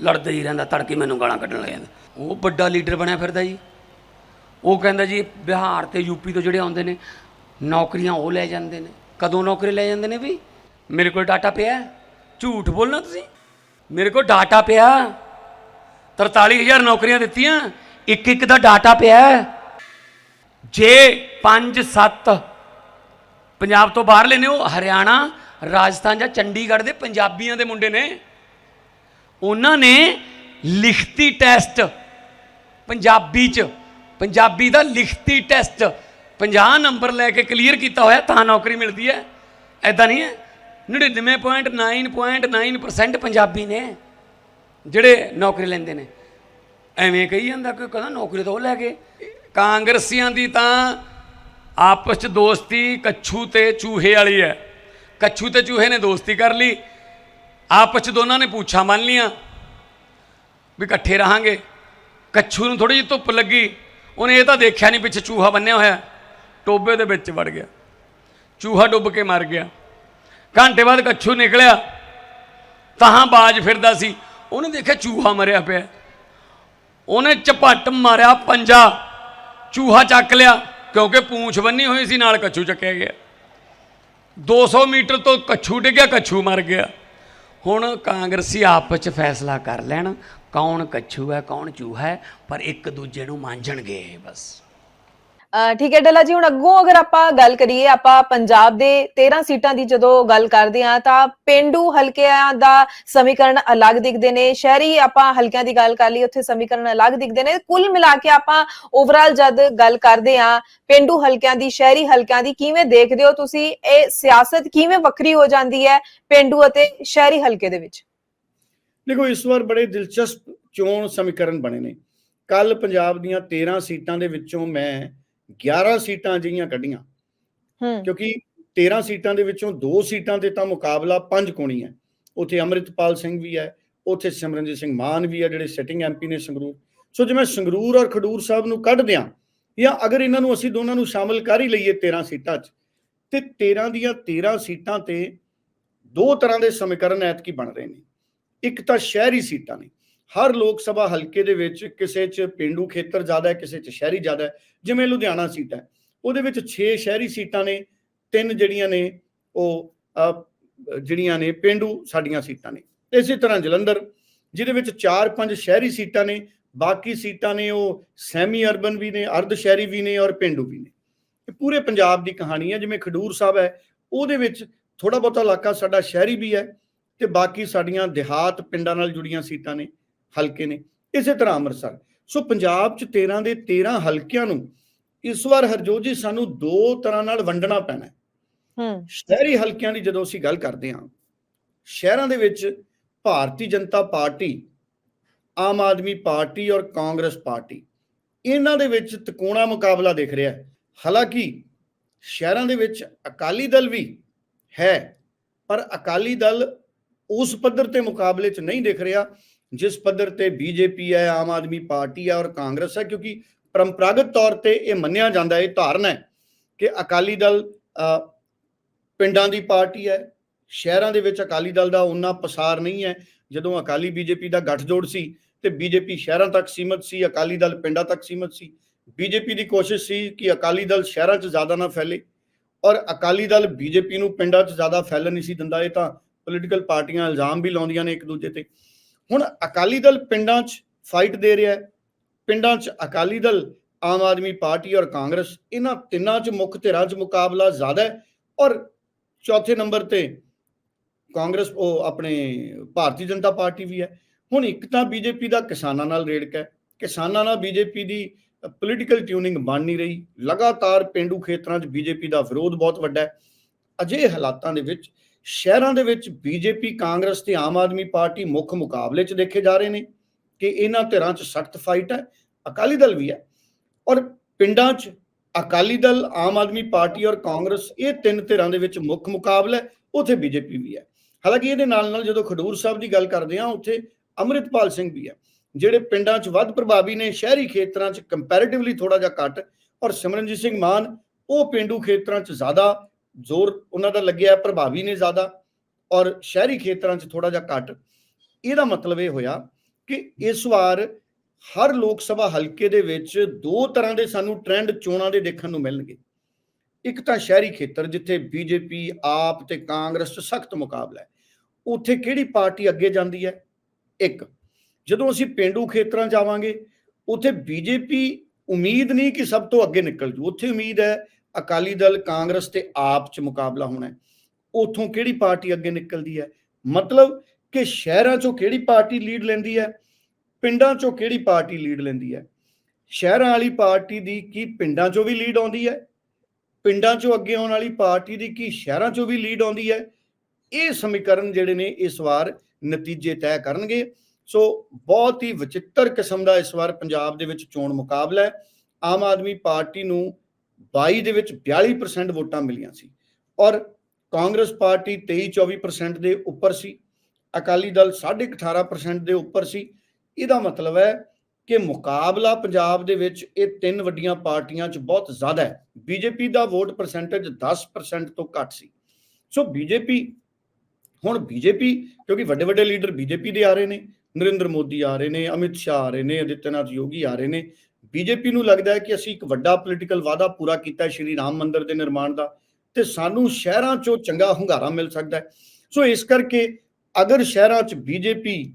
Speaker 3: ਲੜਦਾ ਹੀ ਰਹਿੰਦਾ, ਤੜਕੇ ਮੈਨੂੰ ਗਾਲਾਂ ਕੱਢਣ ਲੱਗ ਜਾਂਦਾ। ਉਹ ਵੱਡਾ ਲੀਡਰ ਬਣਿਆ ਫਿਰਦਾ ਜੀ। ਉਹ ਕਹਿੰਦਾ ਜੀ, ਬਿਹਾਰ ਤੇ ਯੂਪੀ ਤੋਂ ਜਿਹੜੇ ਆਉਂਦੇ ਨੇ, ਨੌਕਰੀਆਂ ਉਹ ਲੈ ਜਾਂਦੇ ਨੇ। ਕਦੋਂ ਨੌਕਰੀ ਲੈ ਜਾਂਦੇ ਨੇ ਵੀ? ਮੇਰੇ ਕੋਲ ਡਾਟਾ ਪਿਆ ਝੂਠ ਬੋਲਣਾ ਤੁਸੀਂ? ਮੇਰੇ ਕੋਲ ਡਾਟਾ ਪਿਆ 43000 ਨੌਕਰੀਆਂ ਦਿੱਤੀਆਂ ਇੱਕ ਇੱਕ ਦਾ ਡਾਟਾ ਪਿਆ ਜੇ 5 7 ਪੰਜਾਬ ਤੋਂ ਬਾਹਰਲੇ ਨੇ ਉਹ ਹਰਿਆਣਾ, ਰਾਜਸਥਾਨ ਜਾਂ ਚੰਡੀਗੜ੍ਹ ਦੇ ਪੰਜਾਬੀਆਂ ਦੇ ਮੁੰਡੇ ਨੇ, ਉਹਨਾਂ ਨੇ ਲਿਖਤੀ ਟੈਸਟ, ਪੰਜਾਬੀ ਚ, ਪੰਜਾਬੀ ਦਾ ਲਿਖਤੀ ਟੈਸਟ 50 ਨੰਬਰ ਲੈ ਕੇ ਕਲੀਅਰ ਕੀਤਾ ਹੋਇਆ, ਤਾਂ ਨੌਕਰੀ ਮਿਲਦੀ ਹੈ। ਐਦਾਂ ਨਹੀਂ ਹੈ। 99.9.9% ਪੰਜਾਬੀ ਨੇ ਜਿਹੜੇ ਨੌਕਰੀ ਲੈਂਦੇ ਨੇ। ਐਵੇਂ ਕਹੀ ਜਾਂਦਾ ਕਿ ਕਹਿੰਦਾ ਨੌਕਰੀ ਤਾਂ ਉਹ ਲੈ ਗਏ। ਕਾਂਗਰਸੀਆਂ ਦੀ ਤਾਂ ਆਪਸ ਚ ਦੋਸਤੀ ਕੱਛੂ ਤੇ ਚੂਹੇ ਵਾਲੀ ਹੈ। ਕੱਛੂ ਤੇ ਚੂਹੇ ਨੇ ਦੋਸਤੀ ਕਰ ਲਈ। ਆਪਸ ਚ ਦੋਨਾਂ ਨੇ ਪੁੱਛਾਂ ਮੰਨ ਲੀਆਂ ਵੀ ਇਕੱਠੇ ਰਹਾਂਗੇ। ਕੱਛੂ ਨੂੰ ਥੋੜੀ ਜਿਹੀ ਧੁੱਪ ਲੱਗੀ। ਉਹਨੇ ਇਹ ਤਾਂ ਦੇਖਿਆ ਨਹੀਂ ਪਿੱਛੇ ਚੂਹਾ ਬੰਨਿਆ ਹੋਇਆ। ਟੋਬੇ ਦੇ ਵਿੱਚ ਵੜ ਗਿਆ। ਚੂਹਾ ਡੁੱਬ ਕੇ ਮਰ ਗਿਆ। ਘੰਟੇ ਬਾਅਦ ਕੱਛੂ ਨਿਕਲਿਆ। ਤਾਂ ਬਾਜ ਫਿਰਦਾ ਸੀ। ਉਹਨੇ ਦੇਖਿਆ ਚੂਹਾ ਮਰਿਆ ਪਿਆ। ਉਹਨੇ ਝਪੱਟ ਮਾਰਿਆ ਪੰਜਾ। ਚੂਹਾ ਚੱਕ ਲਿਆ, ਕਿਉਂਕਿ ਪੂੰਛ ਬੰਨੀ ਹੋਈ ਸੀ, ਨਾਲ ਕੱਛੂ ਚੱਕਿਆ ਗਿਆ। 200 ਮੀਟਰ ਤੋਂ ਕੱਛੂ ਡਿੱਗਿਆ ਕੱਛੂ ਮਰ ਗਿਆ। ਹੁਣ ਕਾਂਗਰਸੀ ਆਪਸ ਚ ਫੈਸਲਾ ਕਰ ਲੈਣ, ਕੌਣ ਕੱਛੂ ਹੈ, ਕੌਣ ਚੂਹਾ ਹੈ, ਪਰ ਇੱਕ ਦੂਜੇ ਨੂੰ ਮਾਂਝਣਗੇ ਬਸ।
Speaker 1: ਠੀਕ ਹੈ ਡੱਲਾ ਜੀ, ਹੁਣ ਅੱਗੋਂ ਅਗਰ ਆਪਾਂ ਗੱਲ ਕਰੀਏ, ਆਪਾਂ ਪੰਜਾਬ ਦੇ 13 ਸੀਟਾਂ ਦੀ ਜਦੋਂ ਗੱਲ ਕਰਦੇ ਹਾਂ, ਤਾਂ ਪਿੰਡੂ ਹਲਕਿਆਂ ਦਾ ਸਮੀਕਰਨ ਅਲੱਗ ਦਿਖਦੇ ਨੇ, ਸ਼ਹਿਰੀ ਆਪਾਂ ਹਲਕਿਆਂ ਦੀ ਗੱਲ ਕਰ ਲਈ ਉੱਥੇ ਸਮੀਕਰਨ ਅਲੱਗ ਦਿਖਦੇ ਨੇ। ਕੁੱਲ ਮਿਲਾ ਕੇ ਆਪਾਂ ਓਵਰਆਲ ਜਦ ਗੱਲ ਕਰਦੇ ਹਾਂ, ਪਿੰਡੂ ਹਲਕਿਆਂ ਦੀ, ਸ਼ਹਿਰੀ ਹਲਕਿਆਂ ਦੀ ਕਿਵੇਂ ਦੇਖਦੇ ਹੋ ਤੁਸੀਂ? ਇਹ ਸਿਆਸਤ ਕਿਵੇਂ ਵੱਖਰੀ ਹੋ ਜਾਂਦੀ ਹੈ ਪਿੰਡੂ ਅਤੇ ਸ਼ਹਿਰੀ ਹਲਕੇ ਦੇ ਵਿੱਚ?
Speaker 2: ਦੇਖੋ, ਇਸ ਵਾਰ ਬੜੇ ਦਿਲਚਸਪ ਚੋਣ ਸਮੀਕਰਨ ਬਣੇ ਨੇ। ਕੱਲ ਪੰਜਾਬ ਦੀਆਂ 13 ਸੀਟਾਂ ਦੇ ਵਿੱਚੋਂ ਮੈਂ 11 ਸੀਟਾਂ ਜਿਹੀਆਂ ਕੱਢੀਆਂ।
Speaker 1: ਹੂੰ।
Speaker 2: ਕਿਉਂਕਿ 13 ਸੀਟਾਂ ਦੇ ਵਿੱਚੋਂ ਦੋ ਸੀਟਾਂ ਤੇ ਤਾਂ ਮੁਕਾਬਲਾ ਪੰਜ ਕੋਣੀ ਹੈ। ਉੱਥੇ ਅੰਮ੍ਰਿਤਪਾਲ ਸਿੰਘ ਵੀ ਹੈ ਉੱਥੇ ਸਿਮਰਨਜੀਤ ਸਿੰਘ ਮਾਨ ਵੀ ਹੈ ਜਿਹੜੇ ਸਿਟਿੰਗ ਐਮਪੀ ਨੇ ਸੰਗਰੂਰ। ਸੋ ਜੇ ਮੈਂ ਸੰਗਰੂਰ ਔਰ ਖਡੂਰ ਸਾਹਿਬ ਨੂੰ ਕੱਢ ਦਿਆਂ ਜਾਂ ਅਗਰ ਇਹਨਾਂ ਨੂੰ ਅਸੀਂ ਦੋਨਾਂ ਨੂੰ ਸ਼ਾਮਲ ਕਰ ਹੀ ਲਈਏ 13 ਸੀਟਾਂ 'ਚ ਤੇ 13 ਦੀਆਂ 13 ਸੀਟਾਂ ਤੇ ਦੋ ਤਰ੍ਹਾਂ ਦੇ ਸਮੀਕਰਨ ਐਤਕੀ ਬਣ ਰਹੇ ਨੇ। ਇੱਕ ਤਾਂ ਸ਼ਹਿਰੀ ਸੀਟਾਂ ਨੇ ਹਰ ਲੋਕ ਸਭਾ ਹਲਕੇ ਦੇ ਵਿੱਚ ਕਿਸੇ 'ਚ ਪਿੰਡੂ ਖੇਤਰ ਜ਼ਿਆਦਾ ਹੈ, ਕਿਸੇ 'ਚ ਸ਼ਹਿਰੀ ਜ਼ਿਆਦਾ ਹੈ। ਜਿਵੇਂ ਲੁਧਿਆਣਾ ਸੀਟ ਹੈ, ਉਹਦੇ ਵਿੱਚ 6 ਸ਼ਹਿਰੀ ਸੀਟਾਂ ਨੇ, ਤਿੰਨ ਜਿਹੜੀਆਂ ਨੇ ਉਹ ਜਿਹੜੀਆਂ ਨੇ ਪਿੰਡੂ ਸਾਡੀਆਂ ਸੀਟਾਂ ਨੇ। ਇਸੇ ਤਰ੍ਹਾਂ ਜਲੰਧਰ, ਜਿਹਦੇ ਵਿੱਚ 4-5 ਸ਼ਹਿਰੀ ਸੀਟਾਂ ਨੇ, ਬਾਕੀ ਸੀਟਾਂ ਨੇ ਉਹ ਸੈਮੀ ਅਰਬਨ ਵੀ ਨੇ, ਅਰਧ ਸ਼ਹਿਰੀ ਵੀ ਨੇ ਔਰ ਪਿੰਡੂ ਵੀ ਨੇ। ਇਹ ਪੂਰੇ ਪੰਜਾਬ ਦੀ ਕਹਾਣੀ ਹੈ, ਜਿਵੇਂ ਖਡੂਰ ਸਾਹਿਬ ਹੈ, ਉਹਦੇ ਵਿੱਚ ਥੋੜਾ ਬਹੁਤਾ ਇਲਾਕਾ ਸਾਡਾ ਸ਼ਹਿਰੀ ਵੀ ਹੈ ਤੇ ਬਾਕੀ ਸਾਡੀਆਂ ਦਿਹਾਤ ਪਿੰਡਾਂ ਨਾਲ ਜੁੜੀਆਂ ਸੀਟਾਂ ਨੇ। ਹਲਕੇ ਨੇ। ਇਸੇ ਤਰ੍ਹਾਂ ਅੰਮ੍ਰਿਤਸਰ। ਸੋ ਪੰਜਾਬ 'ਚ 13 ਦੇ 13 ਹਲਕਿਆਂ ਨੂੰ ਇਸ ਵਾਰ ਹਰਜੋਤ ਜੀ ਸਾਨੂੰ ਦੋ ਤਰ੍ਹਾਂ ਨਾਲ ਵੰਡਣਾ ਪੈਣਾ ਹੈ।
Speaker 1: ਹੂੰ।
Speaker 2: ਸ਼ਹਿਰੀ ਹਲਕਿਆਂ ਦੀ ਜਦੋਂ ਅਸੀਂ ਗੱਲ ਕਰਦੇ ਹਾਂ ਸ਼ਹਿਰਾਂ ਦੇ ਵਿੱਚ ਭਾਰਤੀ ਜਨਤਾ ਪਾਰਟੀ ਆਮ ਆਦਮੀ ਪਾਰਟੀ ਔਰ ਕਾਂਗਰਸ ਪਾਰਟੀ ਇਹਨਾਂ ਦੇ ਵਿੱਚ ਤਿਕੋਣਾ ਮੁਕਾਬਲਾ ਦਿਖ ਰਿਹਾ ਹੈ। ਹਾਲਾਂਕਿ ਸ਼ਹਿਰਾਂ ਦੇ ਵਿੱਚ ਅਕਾਲੀ ਦਲ ਵੀ ਹੈ ਪਰ ਅਕਾਲੀ ਦਲ ਉਸ ਪੱਧਰ ਤੇ ਮੁਕਾਬਲੇ 'ਚ ਨਹੀਂ ਦਿਖ ਰਿਹਾ ਜਿਸ ਪੱਧਰ ਤੇ ਬੀਜੇਪੀ ਹੈ ਆਮ ਆਦਮੀ ਪਾਰਟੀ ਹੈ ਔਰ ਕਾਂਗਰਸ ਹੈ ਕਿਉਂਕਿ ਪਰੰਪਰਾਗਤ ਤੌਰ ਤੇ ਇਹ ਮੰਨਿਆ ਜਾਂਦਾ ਹੈ ਇਹ ਧਾਰਨਾ ਹੈ ਕਿ ਅਕਾਲੀ ਦਲ ਪਿੰਡਾਂ ਦੀ ਪਾਰਟੀ ਹੈ ਸ਼ਹਿਰਾਂ ਦੇ ਵਿੱਚ ਅਕਾਲੀ ਦਲ ਦਾ ਉਨਾ ਪਸਾਰ ਨਹੀਂ ਹੈ ਜਦੋਂ ਅਕਾਲੀ ਬੀਜੇਪੀ ਦਾ ਗੱਠਜੋੜ ਸੀ ਤੇ ਬੀਜੇਪੀ ਸ਼ਹਿਰਾਂ ਤੱਕ ਸੀਮਤ ਸੀ ਅਕਾਲੀ ਦਲ ਪਿੰਡਾਂ ਤੱਕ ਸੀਮਤ ਸੀ ਬੀਜੇਪੀ ਦੀ ਕੋਸ਼ਿਸ਼ ਸੀ ਕਿ ਅਕਾਲੀ ਦਲ ਸ਼ਹਿਰਾਂ 'ਚ ਜ਼ਿਆਦਾ ਨਾ ਫੈਲੇ ਔਰ ਅਕਾਲੀ ਦਲ ਬੀਜੇਪੀ ਨੂੰ ਪਿੰਡਾਂ 'ਚ ਜ਼ਿਆਦਾ ਫੈਲਣ ਨਹੀਂ ਸੀ ਦਿੰਦਾ ਇਹ ਤਾਂ ਪੋਲੀਟੀਕਲ ਪਾਰਟੀਆਂ ਇਲਜ਼ਾਮ ਵੀ ਲਾਉਂਦੀਆਂ ਨੇ ਇੱਕ ਦੂਜੇ ਤੇ ਹੁਣ ਅਕਾਲੀ ਦਲ ਪਿੰਡਾਂ 'ਚ ਫਾਈਟ ਦੇ ਰਿਹਾ ਹੈ, ਪਿੰਡਾਂ 'ਚ ਅਕਾਲੀ ਦਲ, ਆਮ ਆਦਮੀ ਪਾਰਟੀ ਔਰ ਕਾਂਗਰਸ, ਇਹਨਾਂ ਤਿੰਨਾਂ 'ਚ ਮੁੱਖ ਧਿਰਾਂ 'ਚ ਮੁਕਾਬਲਾ ਜ਼ਿਆਦਾ ਹੈ ਔਰ ਚੌਥੇ ਨੰਬਰ ਤੇ ਕਾਂਗਰਸ, ਉਹ ਆਪਣੇ ਭਾਰਤੀ ਜਨਤਾ ਪਾਰਟੀ ਵੀ ਹੈ। ਹੁਣ ਇੱਕ ਤਾਂ ਬੀਜੇਪੀ ਦਾ ਕਿਸਾਨਾਂ ਨਾਲ ਰੇੜਕ ਹੈ, ਕਿਸਾਨਾਂ ਨਾਲ ਬੀਜੇਪੀ ਦੀ ਪੋਲੀਟੀਕਲ ਟਿਊਨਿੰਗ ਬਣ ਨਹੀਂ ਰਹੀ, ਲਗਾਤਾਰ ਪਿੰਡੂ ਖੇਤਰਾਂ 'ਚ ਬੀਜੇਪੀ ਦਾ ਵਿਰੋਧ ਬਹੁਤ ਵੱਡਾ ਹੈ। ਅਜਿਹੇ ਹਾਲਾਤਾਂ ਦੇ ਵਿੱਚ ਸ਼ਹਿਰਾਂ ਦੇ ਵਿੱਚ ਬੀਜੇਪੀ, ਕਾਂਗਰਸ ਤੇ ਆਮ ਆਦਮੀ ਪਾਰਟੀ ਮੁੱਖ ਮੁਕਾਬਲੇ 'ਚ ਦੇਖੇ ਜਾ ਰਹੇ ਨੇ ਕਿ ਇਹਨਾਂ ਧਿਰਾਂ 'ਚ ਸਖਤ ਫਾਈਟ ਹੈ, ਅਕਾਲੀ ਦਲ ਵੀ ਹੈ ਔਰ ਪਿੰਡਾਂ 'ਚ ਅਕਾਲੀ ਦਲ, ਆਮ ਆਦਮੀ ਪਾਰਟੀ ਔਰ ਕਾਂਗਰਸ ਇਹ ਤਿੰਨ ਧਿਰਾਂ ਦੇ ਵਿੱਚ ਮੁੱਖ ਮੁਕਾਬਲਾ ਹੈ, ਉਥੇ ਬੀਜੇਪੀ ਵੀ ਹੈ। ਹਾਲਾਂਕਿ ਇਹਦੇ ਨਾਲ ਨਾਲ ਜਦੋਂ ਖਡੂਰ ਸਾਹਿਬ ਦੀ ਗੱਲ ਕਰਦੇ ਹਾਂ, ਉੱਥੇ ਅੰਮ੍ਰਿਤਪਾਲ ਸਿੰਘ ਵੀ ਹੈ, ਜਿਹੜੇ ਪਿੰਡਾਂ 'ਚ ਵੱਧ ਪ੍ਰਭਾਵੀ ਨੇ, ਸ਼ਹਿਰੀ ਖੇਤਰਾਂ 'ਚ ਕੰਪੈਰੀਟਿਵਲੀ ਥੋੜਾ ਜਿਹਾ ਘੱਟ ਔਰ ਸਿਮਰਨਜੀਤ ਸਿੰਘ ਮਾਨ ਉਹ ਪਿੰਡੂ ਖੇਤਰਾਂ 'ਚ ਜ਼ਿਆਦਾ ਜ਼ੋਰ ਉਹਨਾਂ ਦਾ ਲੱਗਿਆ, ਪ੍ਰਭਾਵੀ ਨੇ ਜ਼ਿਆਦਾ ਔਰ ਸ਼ਹਿਰੀ ਖੇਤਰਾਂ 'ਚ ਥੋੜਾ ਜਿਹਾ ਘੱਟ। ਇਹਦਾ ਮਤਲਬ ਇਹ ਹੋਇਆ ਕਿ ਇਸ ਵਾਰ ਹਰ ਲੋਕ ਸਭਾ ਹਲਕੇ ਦੇ ਵਿੱਚ ਦੋ ਤਰ੍ਹਾਂ ਦੇ ਸਾਨੂੰ ਟ੍ਰੈਂਡ ਚੋਣਾਂ ਦੇ ਦੇਖਣ ਨੂੰ ਮਿਲਣਗੇ। ਇੱਕ ਤਾਂ ਸ਼ਹਿਰੀ ਖੇਤਰ, ਜਿੱਥੇ ਬੀਜੇਪੀ, ਆਪ ਤੇ ਕਾਂਗਰਸ 'ਚ ਸਖਤ ਮੁਕਾਬਲਾ ਹੈ। ਉੱਥੇ ਕਿਹੜੀ ਪਾਰਟੀ ਅੱਗੇ ਜਾਂਦੀ ਹੈ? ਇੱਕ, ਜਦੋਂ ਅਸੀਂ ਪਿੰਡੂ ਖੇਤਰਾਂ ਜਾਵਾਂਗੇ ਉੱਥੇ ਬੀਜੇਪੀ ਉਮੀਦ ਨਹੀਂ ਕਿ ਸਭ ਤੋਂ ਅੱਗੇ ਨਿਕਲ ਜੂ। ਉੱਥੇ ਉਮੀਦ ਹੈ ਅਕਾਲੀ ਦਲ ਕਾਂਗਰਸ ਤੇ ਆਪ 'ਚ ਮੁਕਾਬਲਾ ਹੋਣਾ ਹੈ। ਉਥੋਂ ਕਿਹੜੀ ਪਾਰਟੀ ਅੱਗੇ ਨਿਕਲਦੀ ਹੈ? ਮਤਲਬ ਕਿ ਸ਼ਹਿਰਾਂ 'ਚੋਂ ਕਿਹੜੀ ਪਾਰਟੀ ਲੀਡ ਲੈਂਦੀ ਹੈ? ਪਿੰਡਾਂ 'ਚੋਂ ਕਿਹੜੀ ਪਾਰਟੀ ਲੀਡ ਲੈਂਦੀ ਹੈ? ਸ਼ਹਿਰਾਂ ਵਾਲੀ ਪਾਰਟੀ ਦੀ ਕੀ ਪਿੰਡਾਂ 'ਚੋਂ ਵੀ ਲੀਡ ਆਉਂਦੀ ਹੈ? ਪਿੰਡਾਂ 'ਚੋਂ ਅੱਗੇ ਆਉਣ ਵਾਲੀ ਪਾਰਟੀ ਦੀ ਕੀ ਸ਼ਹਿਰਾਂ 'ਚੋਂ ਵੀ ਲੀਡ ਆਉਂਦੀ ਹੈ? ਇਹ ਸਮੀਕਰਨ ਜਿਹੜੇ ਨੇ ਇਸ ਵਾਰ ਨਤੀਜੇ ਤੈਅ ਕਰਨਗੇ। ਸੋ ਬਹੁਤ ਹੀ ਵਿਚਿੱਤਰ ਕਿਸਮ ਦਾ ਇਸ ਵਾਰ ਪੰਜਾਬ ਦੇ ਵਿੱਚ ਚੋਣ ਮੁਕਾਬਲਾ ਹੈ। ਆਮ ਆਦਮੀ ਪਾਰਟੀ ਨੂੰ 22 ਦੇ ਵਿੱਚ 42% ਵੋਟਾਂ ਮਿਲੀਆਂ ਸੀ ਔਰ ਕਾਂਗਰਸ ਪਾਰਟੀ 23-24% ਦੇ ਉੱਪਰ ਸੀ, ਅਕਾਲੀ ਦਲ 18.5% ਦੇ ਉੱਪਰ ਸੀ। ਇਹਦਾ ਮਤਲਬ ਹੈ ਕਿ ਮੁਕਾਬਲਾ ਪੰਜਾਬ ਦੇ ਵਿੱਚ ਇਹ ਤਿੰਨ ਵੱਡੀਆਂ ਪਾਰਟੀਆਂ 'ਚ ਬਹੁਤ ਜ਼ਿਆਦਾ ਹੈ। ਬੀਜੇਪੀ ਦਾ ਵੋਟ ਪਰਸੈਂਟੇਜ 10% ਤੋਂ ਘੱਟ ਸੀ। ਸੋ ਬੀਜੇਪੀ ਹੁਣ ਬੀਜੇਪੀ ਕਿਉਂਕਿ ਵੱਡੇ ਵੱਡੇ ਲੀਡਰ ਬੀਜੇਪੀ ਦੇ ਆ ਰਹੇ ਨੇ, ਨਰਿੰਦਰ ਮੋਦੀ ਆ ਰਹੇ ਨੇ, ਅਮਿਤ ਸ਼ਾਹ ਆ ਰਹੇ ਨੇ ਅਦਿੱਤਿਆਨਾਥ ਯੋਗੀ ਆ ਰਹੇ ਨੇ ਬੀਜੇਪੀ ਨੂੰ ਲੱਗਦਾ ਹੈ ਕਿ ਅਸੀਂ ਇੱਕ ਵੱਡਾ ਪੋਲੀਟੀਕਲ ਵਾਅਦਾ ਪੂਰਾ ਕੀਤਾ ਹੈ ਸ਼੍ਰੀ ਰਾਮ ਮੰਦਿਰ ਦੇ ਨਿਰਮਾਣ ਦਾ ਤੇ ਸਾਨੂੰ ਸ਼ਹਿਰਾਂ 'ਚੋਂ ਚੰਗਾ ਹੁੰਗਾਰਾ ਮਿਲ ਸਕਦਾ ਹੈ। ਸੋ ਇਸ ਕਰਕੇ ਅਗਰ ਸ਼ਹਿਰਾਂ 'ਚ ਬੀਜੇਪੀ,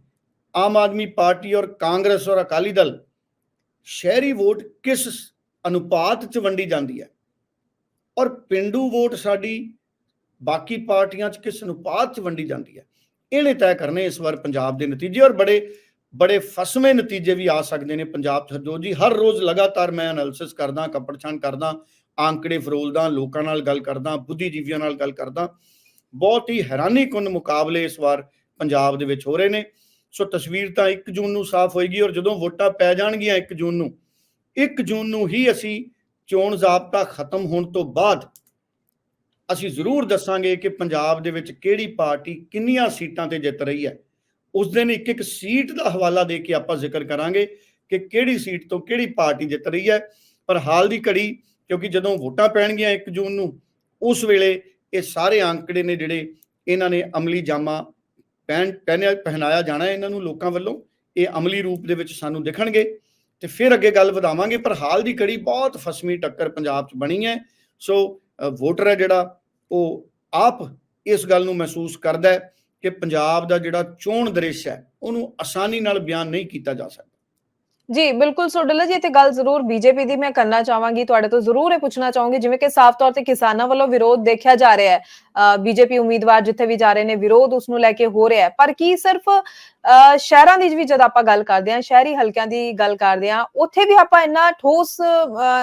Speaker 2: ਆਮ ਆਦਮੀ ਪਾਰਟੀ ਔਰ ਕਾਂਗਰਸ ਔਰ ਅਕਾਲੀ ਦਲ ਸ਼ਹਿਰੀ ਵੋਟ ਕਿਸ ਅਨੁਪਾਤ ਚ ਵੰਡੀ ਜਾਂਦੀ ਹੈ ਔਰ ਪਿੰਡੂ ਵੋਟ ਸਾਡੀ ਬਾਕੀ ਪਾਰਟੀਆਂ ਚ ਕਿਸ ਅਨੁਪਾਤ ਚ ਵੰਡੀ ਜਾਂਦੀ ਹੈ ਇਹਨੇ ਤੈਅ ਕਰਨੇ ਇਸ ਵਾਰ ਪੰਜਾਬ ਦੇ ਨਤੀਜੇ ਔਰ ਬੜੇ ਬੜੇ ਫਸਵੇਂ ਨਤੀਜੇ ਵੀ ਆ ਸਕਦੇ ਨੇ ਪੰਜਾਬ ਚ। ਜੀ ਹਰ ਰੋਜ਼ ਲਗਾਤਾਰ ਮੈਂ ਐਨਾਲਿਸਿਸ ਕਰਦਾ ਕੱਪੜਛਾਣ ਕਰਦਾ ਆંકੜੇ ਫਰੋਲਦਾ, ਲੋਕਾਂ ਨਾਲ ਗੱਲ ਕਰਦਾ, ਬੁੱਧੀਜੀਵੀਆਂ ਨਾਲ ਗੱਲ ਕਰਦਾ, ਬਹੁਤ ਹੀ ਹੈਰਾਨੀਕੁੰਨ ਮੁਕਾਬਲੇ ਇਸ ਵਾਰ ਪੰਜਾਬ ਦੇ ਵਿੱਚ ਹੋ ਰਹੇ ਨੇ। ਸੋ ਤਸਵੀਰ ਤਾਂ 1 ਜੂਨ ਨੂੰ ਸਾਫ਼ ਹੋਏਗੀ ਔਰ ਜਦੋਂ ਵੋਟਾਂ ਪੈ ਜਾਣਗੀਆਂ 1 ਜੂਨ ਨੂੰ 1 ਜੂਨ ਨੂੰ ਹੀ ਅਸੀਂ ਚੋਣ ਜ਼ਾਬਤਾ ਖਤਮ ਹੋਣ ਤੋਂ ਬਾਅਦ ਅਸੀਂ ਜ਼ਰੂਰ ਦੱਸਾਂਗੇ ਕਿ ਪੰਜਾਬ ਦੇ ਵਿੱਚ ਕਿਹੜੀ ਪਾਰਟੀ ਕਿੰਨੀਆਂ ਸੀਟਾਂ ਤੇ ਜਿੱਤ ਰਹੀ ਹੈ। ਉਸ ਦਿਨ ਇੱਕ ਇੱਕ ਸੀਟ ਦਾ ਹਵਾਲਾ ਦੇ ਕੇ ਆਪਾਂ ਜ਼ਿਕਰ ਕਰਾਂਗੇ ਕਿ ਕਿਹੜੀ ਸੀਟ ਤੋਂ ਕਿਹੜੀ ਪਾਰਟੀ ਜਿੱਤ ਰਹੀ ਹੈ। ਪਰ ਹਾਲ ਦੀ ਘੜੀ, ਕਿਉਂਕਿ ਜਦੋਂ ਵੋਟਾਂ ਪੈਣਗੀਆਂ 1 ਜੂਨ ਨੂੰ, ਉਸ ਵੇਲੇ ਇਹ ਸਾਰੇ ਅੰਕੜੇ ਨੇ ਜਿਹੜੇ ਇਹਨਾਂ ਨੇ ਅਮਲੀ ਜਾਮਾ ਪਹਿਨ, ਪਹਿਨਿਆ, ਪਹਿਨਾਇਆ ਜਾਣਾ ਹੈ ਇਹਨਾਂ ਨੂੰ ਲੋਕਾਂ ਵੱਲੋਂ। ਇਹ ਅਮਲੀ ਰੂਪ ਦੇ ਵਿੱਚ ਸਾਨੂੰ ਦਿਖਣਗੇ ਤੇ ਫਿਰ ਅੱਗੇ ਗੱਲ ਵਧਾਵਾਂਗੇ। ਪਰ ਹਾਲ ਦੀ ਘੜੀ ਬਹੁਤ ਫਸਮੀ ਟੱਕਰ ਪੰਜਾਬ 'ਚ ਬਣੀ ਹੈ। ਸੋ ਵੋਟਰ ਹੈ ਜਿਹੜਾ, ਉਹ ਆਪ ਇਸ ਗੱਲ ਨੂੰ ਮਹਿਸੂਸ ਕਰਦਾ ਹੈ ਕਿ ਪੰਜਾਬ ਦਾ ਜਿਹੜਾ ਚੋਣ ਦ੍ਰਿਸ਼ ਹੈ, ਉਹਨੂੰ ਆਸਾਨੀ ਨਾਲ ਬਿਆਨ ਨਹੀਂ ਕੀਤਾ ਜਾ ਸਕਦਾ।
Speaker 1: ਜੀ, ਬਿਲਕੁਲ ਸੋਡਲਾ ਜੀ ਇਹ ਤੇ ਗੱਲ ਜ਼ਰੂਰ ਬੀਜੇਪੀ ਦੀ ਮੈਂ ਕਰਨਾ ਚਾਹਾਂਗੀ, ਤੁਹਾਡੇ ਤੋਂ ਜ਼ਰੂਰ ਇਹ ਪੁੱਛਣਾ ਚਾਹੂੰਗੀ, ਜਿਵੇਂ ਕਿ ਸਾਫ਼ ਤੌਰ ਤੇ ਕਿਸਾਨਾਂ ਵੱਲੋਂ ਵਿਰੋਧ ਦੇਖਿਆ ਜਾ ਰਿਹਾ ਹੈ। ਬੀਜੇਪੀ ਉਮੀਦਵਾਰ ਜਿੱਥੇ ਵੀ ਜਾ ਰਹੇ ਨੇ ਵਿਰੋਧ ਉਸ ਨੂੰ ਲੈ ਕੇ ਹੋ ਰਿਹਾ ਹੈ। ਪਰ ਕੀ ਸਿਰਫ ਅ, ਸ਼ਹਿਰਾਂ ਦੀ ਵੀ ਜਦ ਆਪਾਂ ਗੱਲ ਕਰਦੇ ਹਾਂ ਸ਼ਹਿਰੀ ਹਲਕਿਆਂ ਦੀ ਗੱਲ ਕਰਦੇ ਹਾਂ ਉੱਥੇ ਵੀ ਆਪਾਂ ਇੰਨਾ ਠੋਸ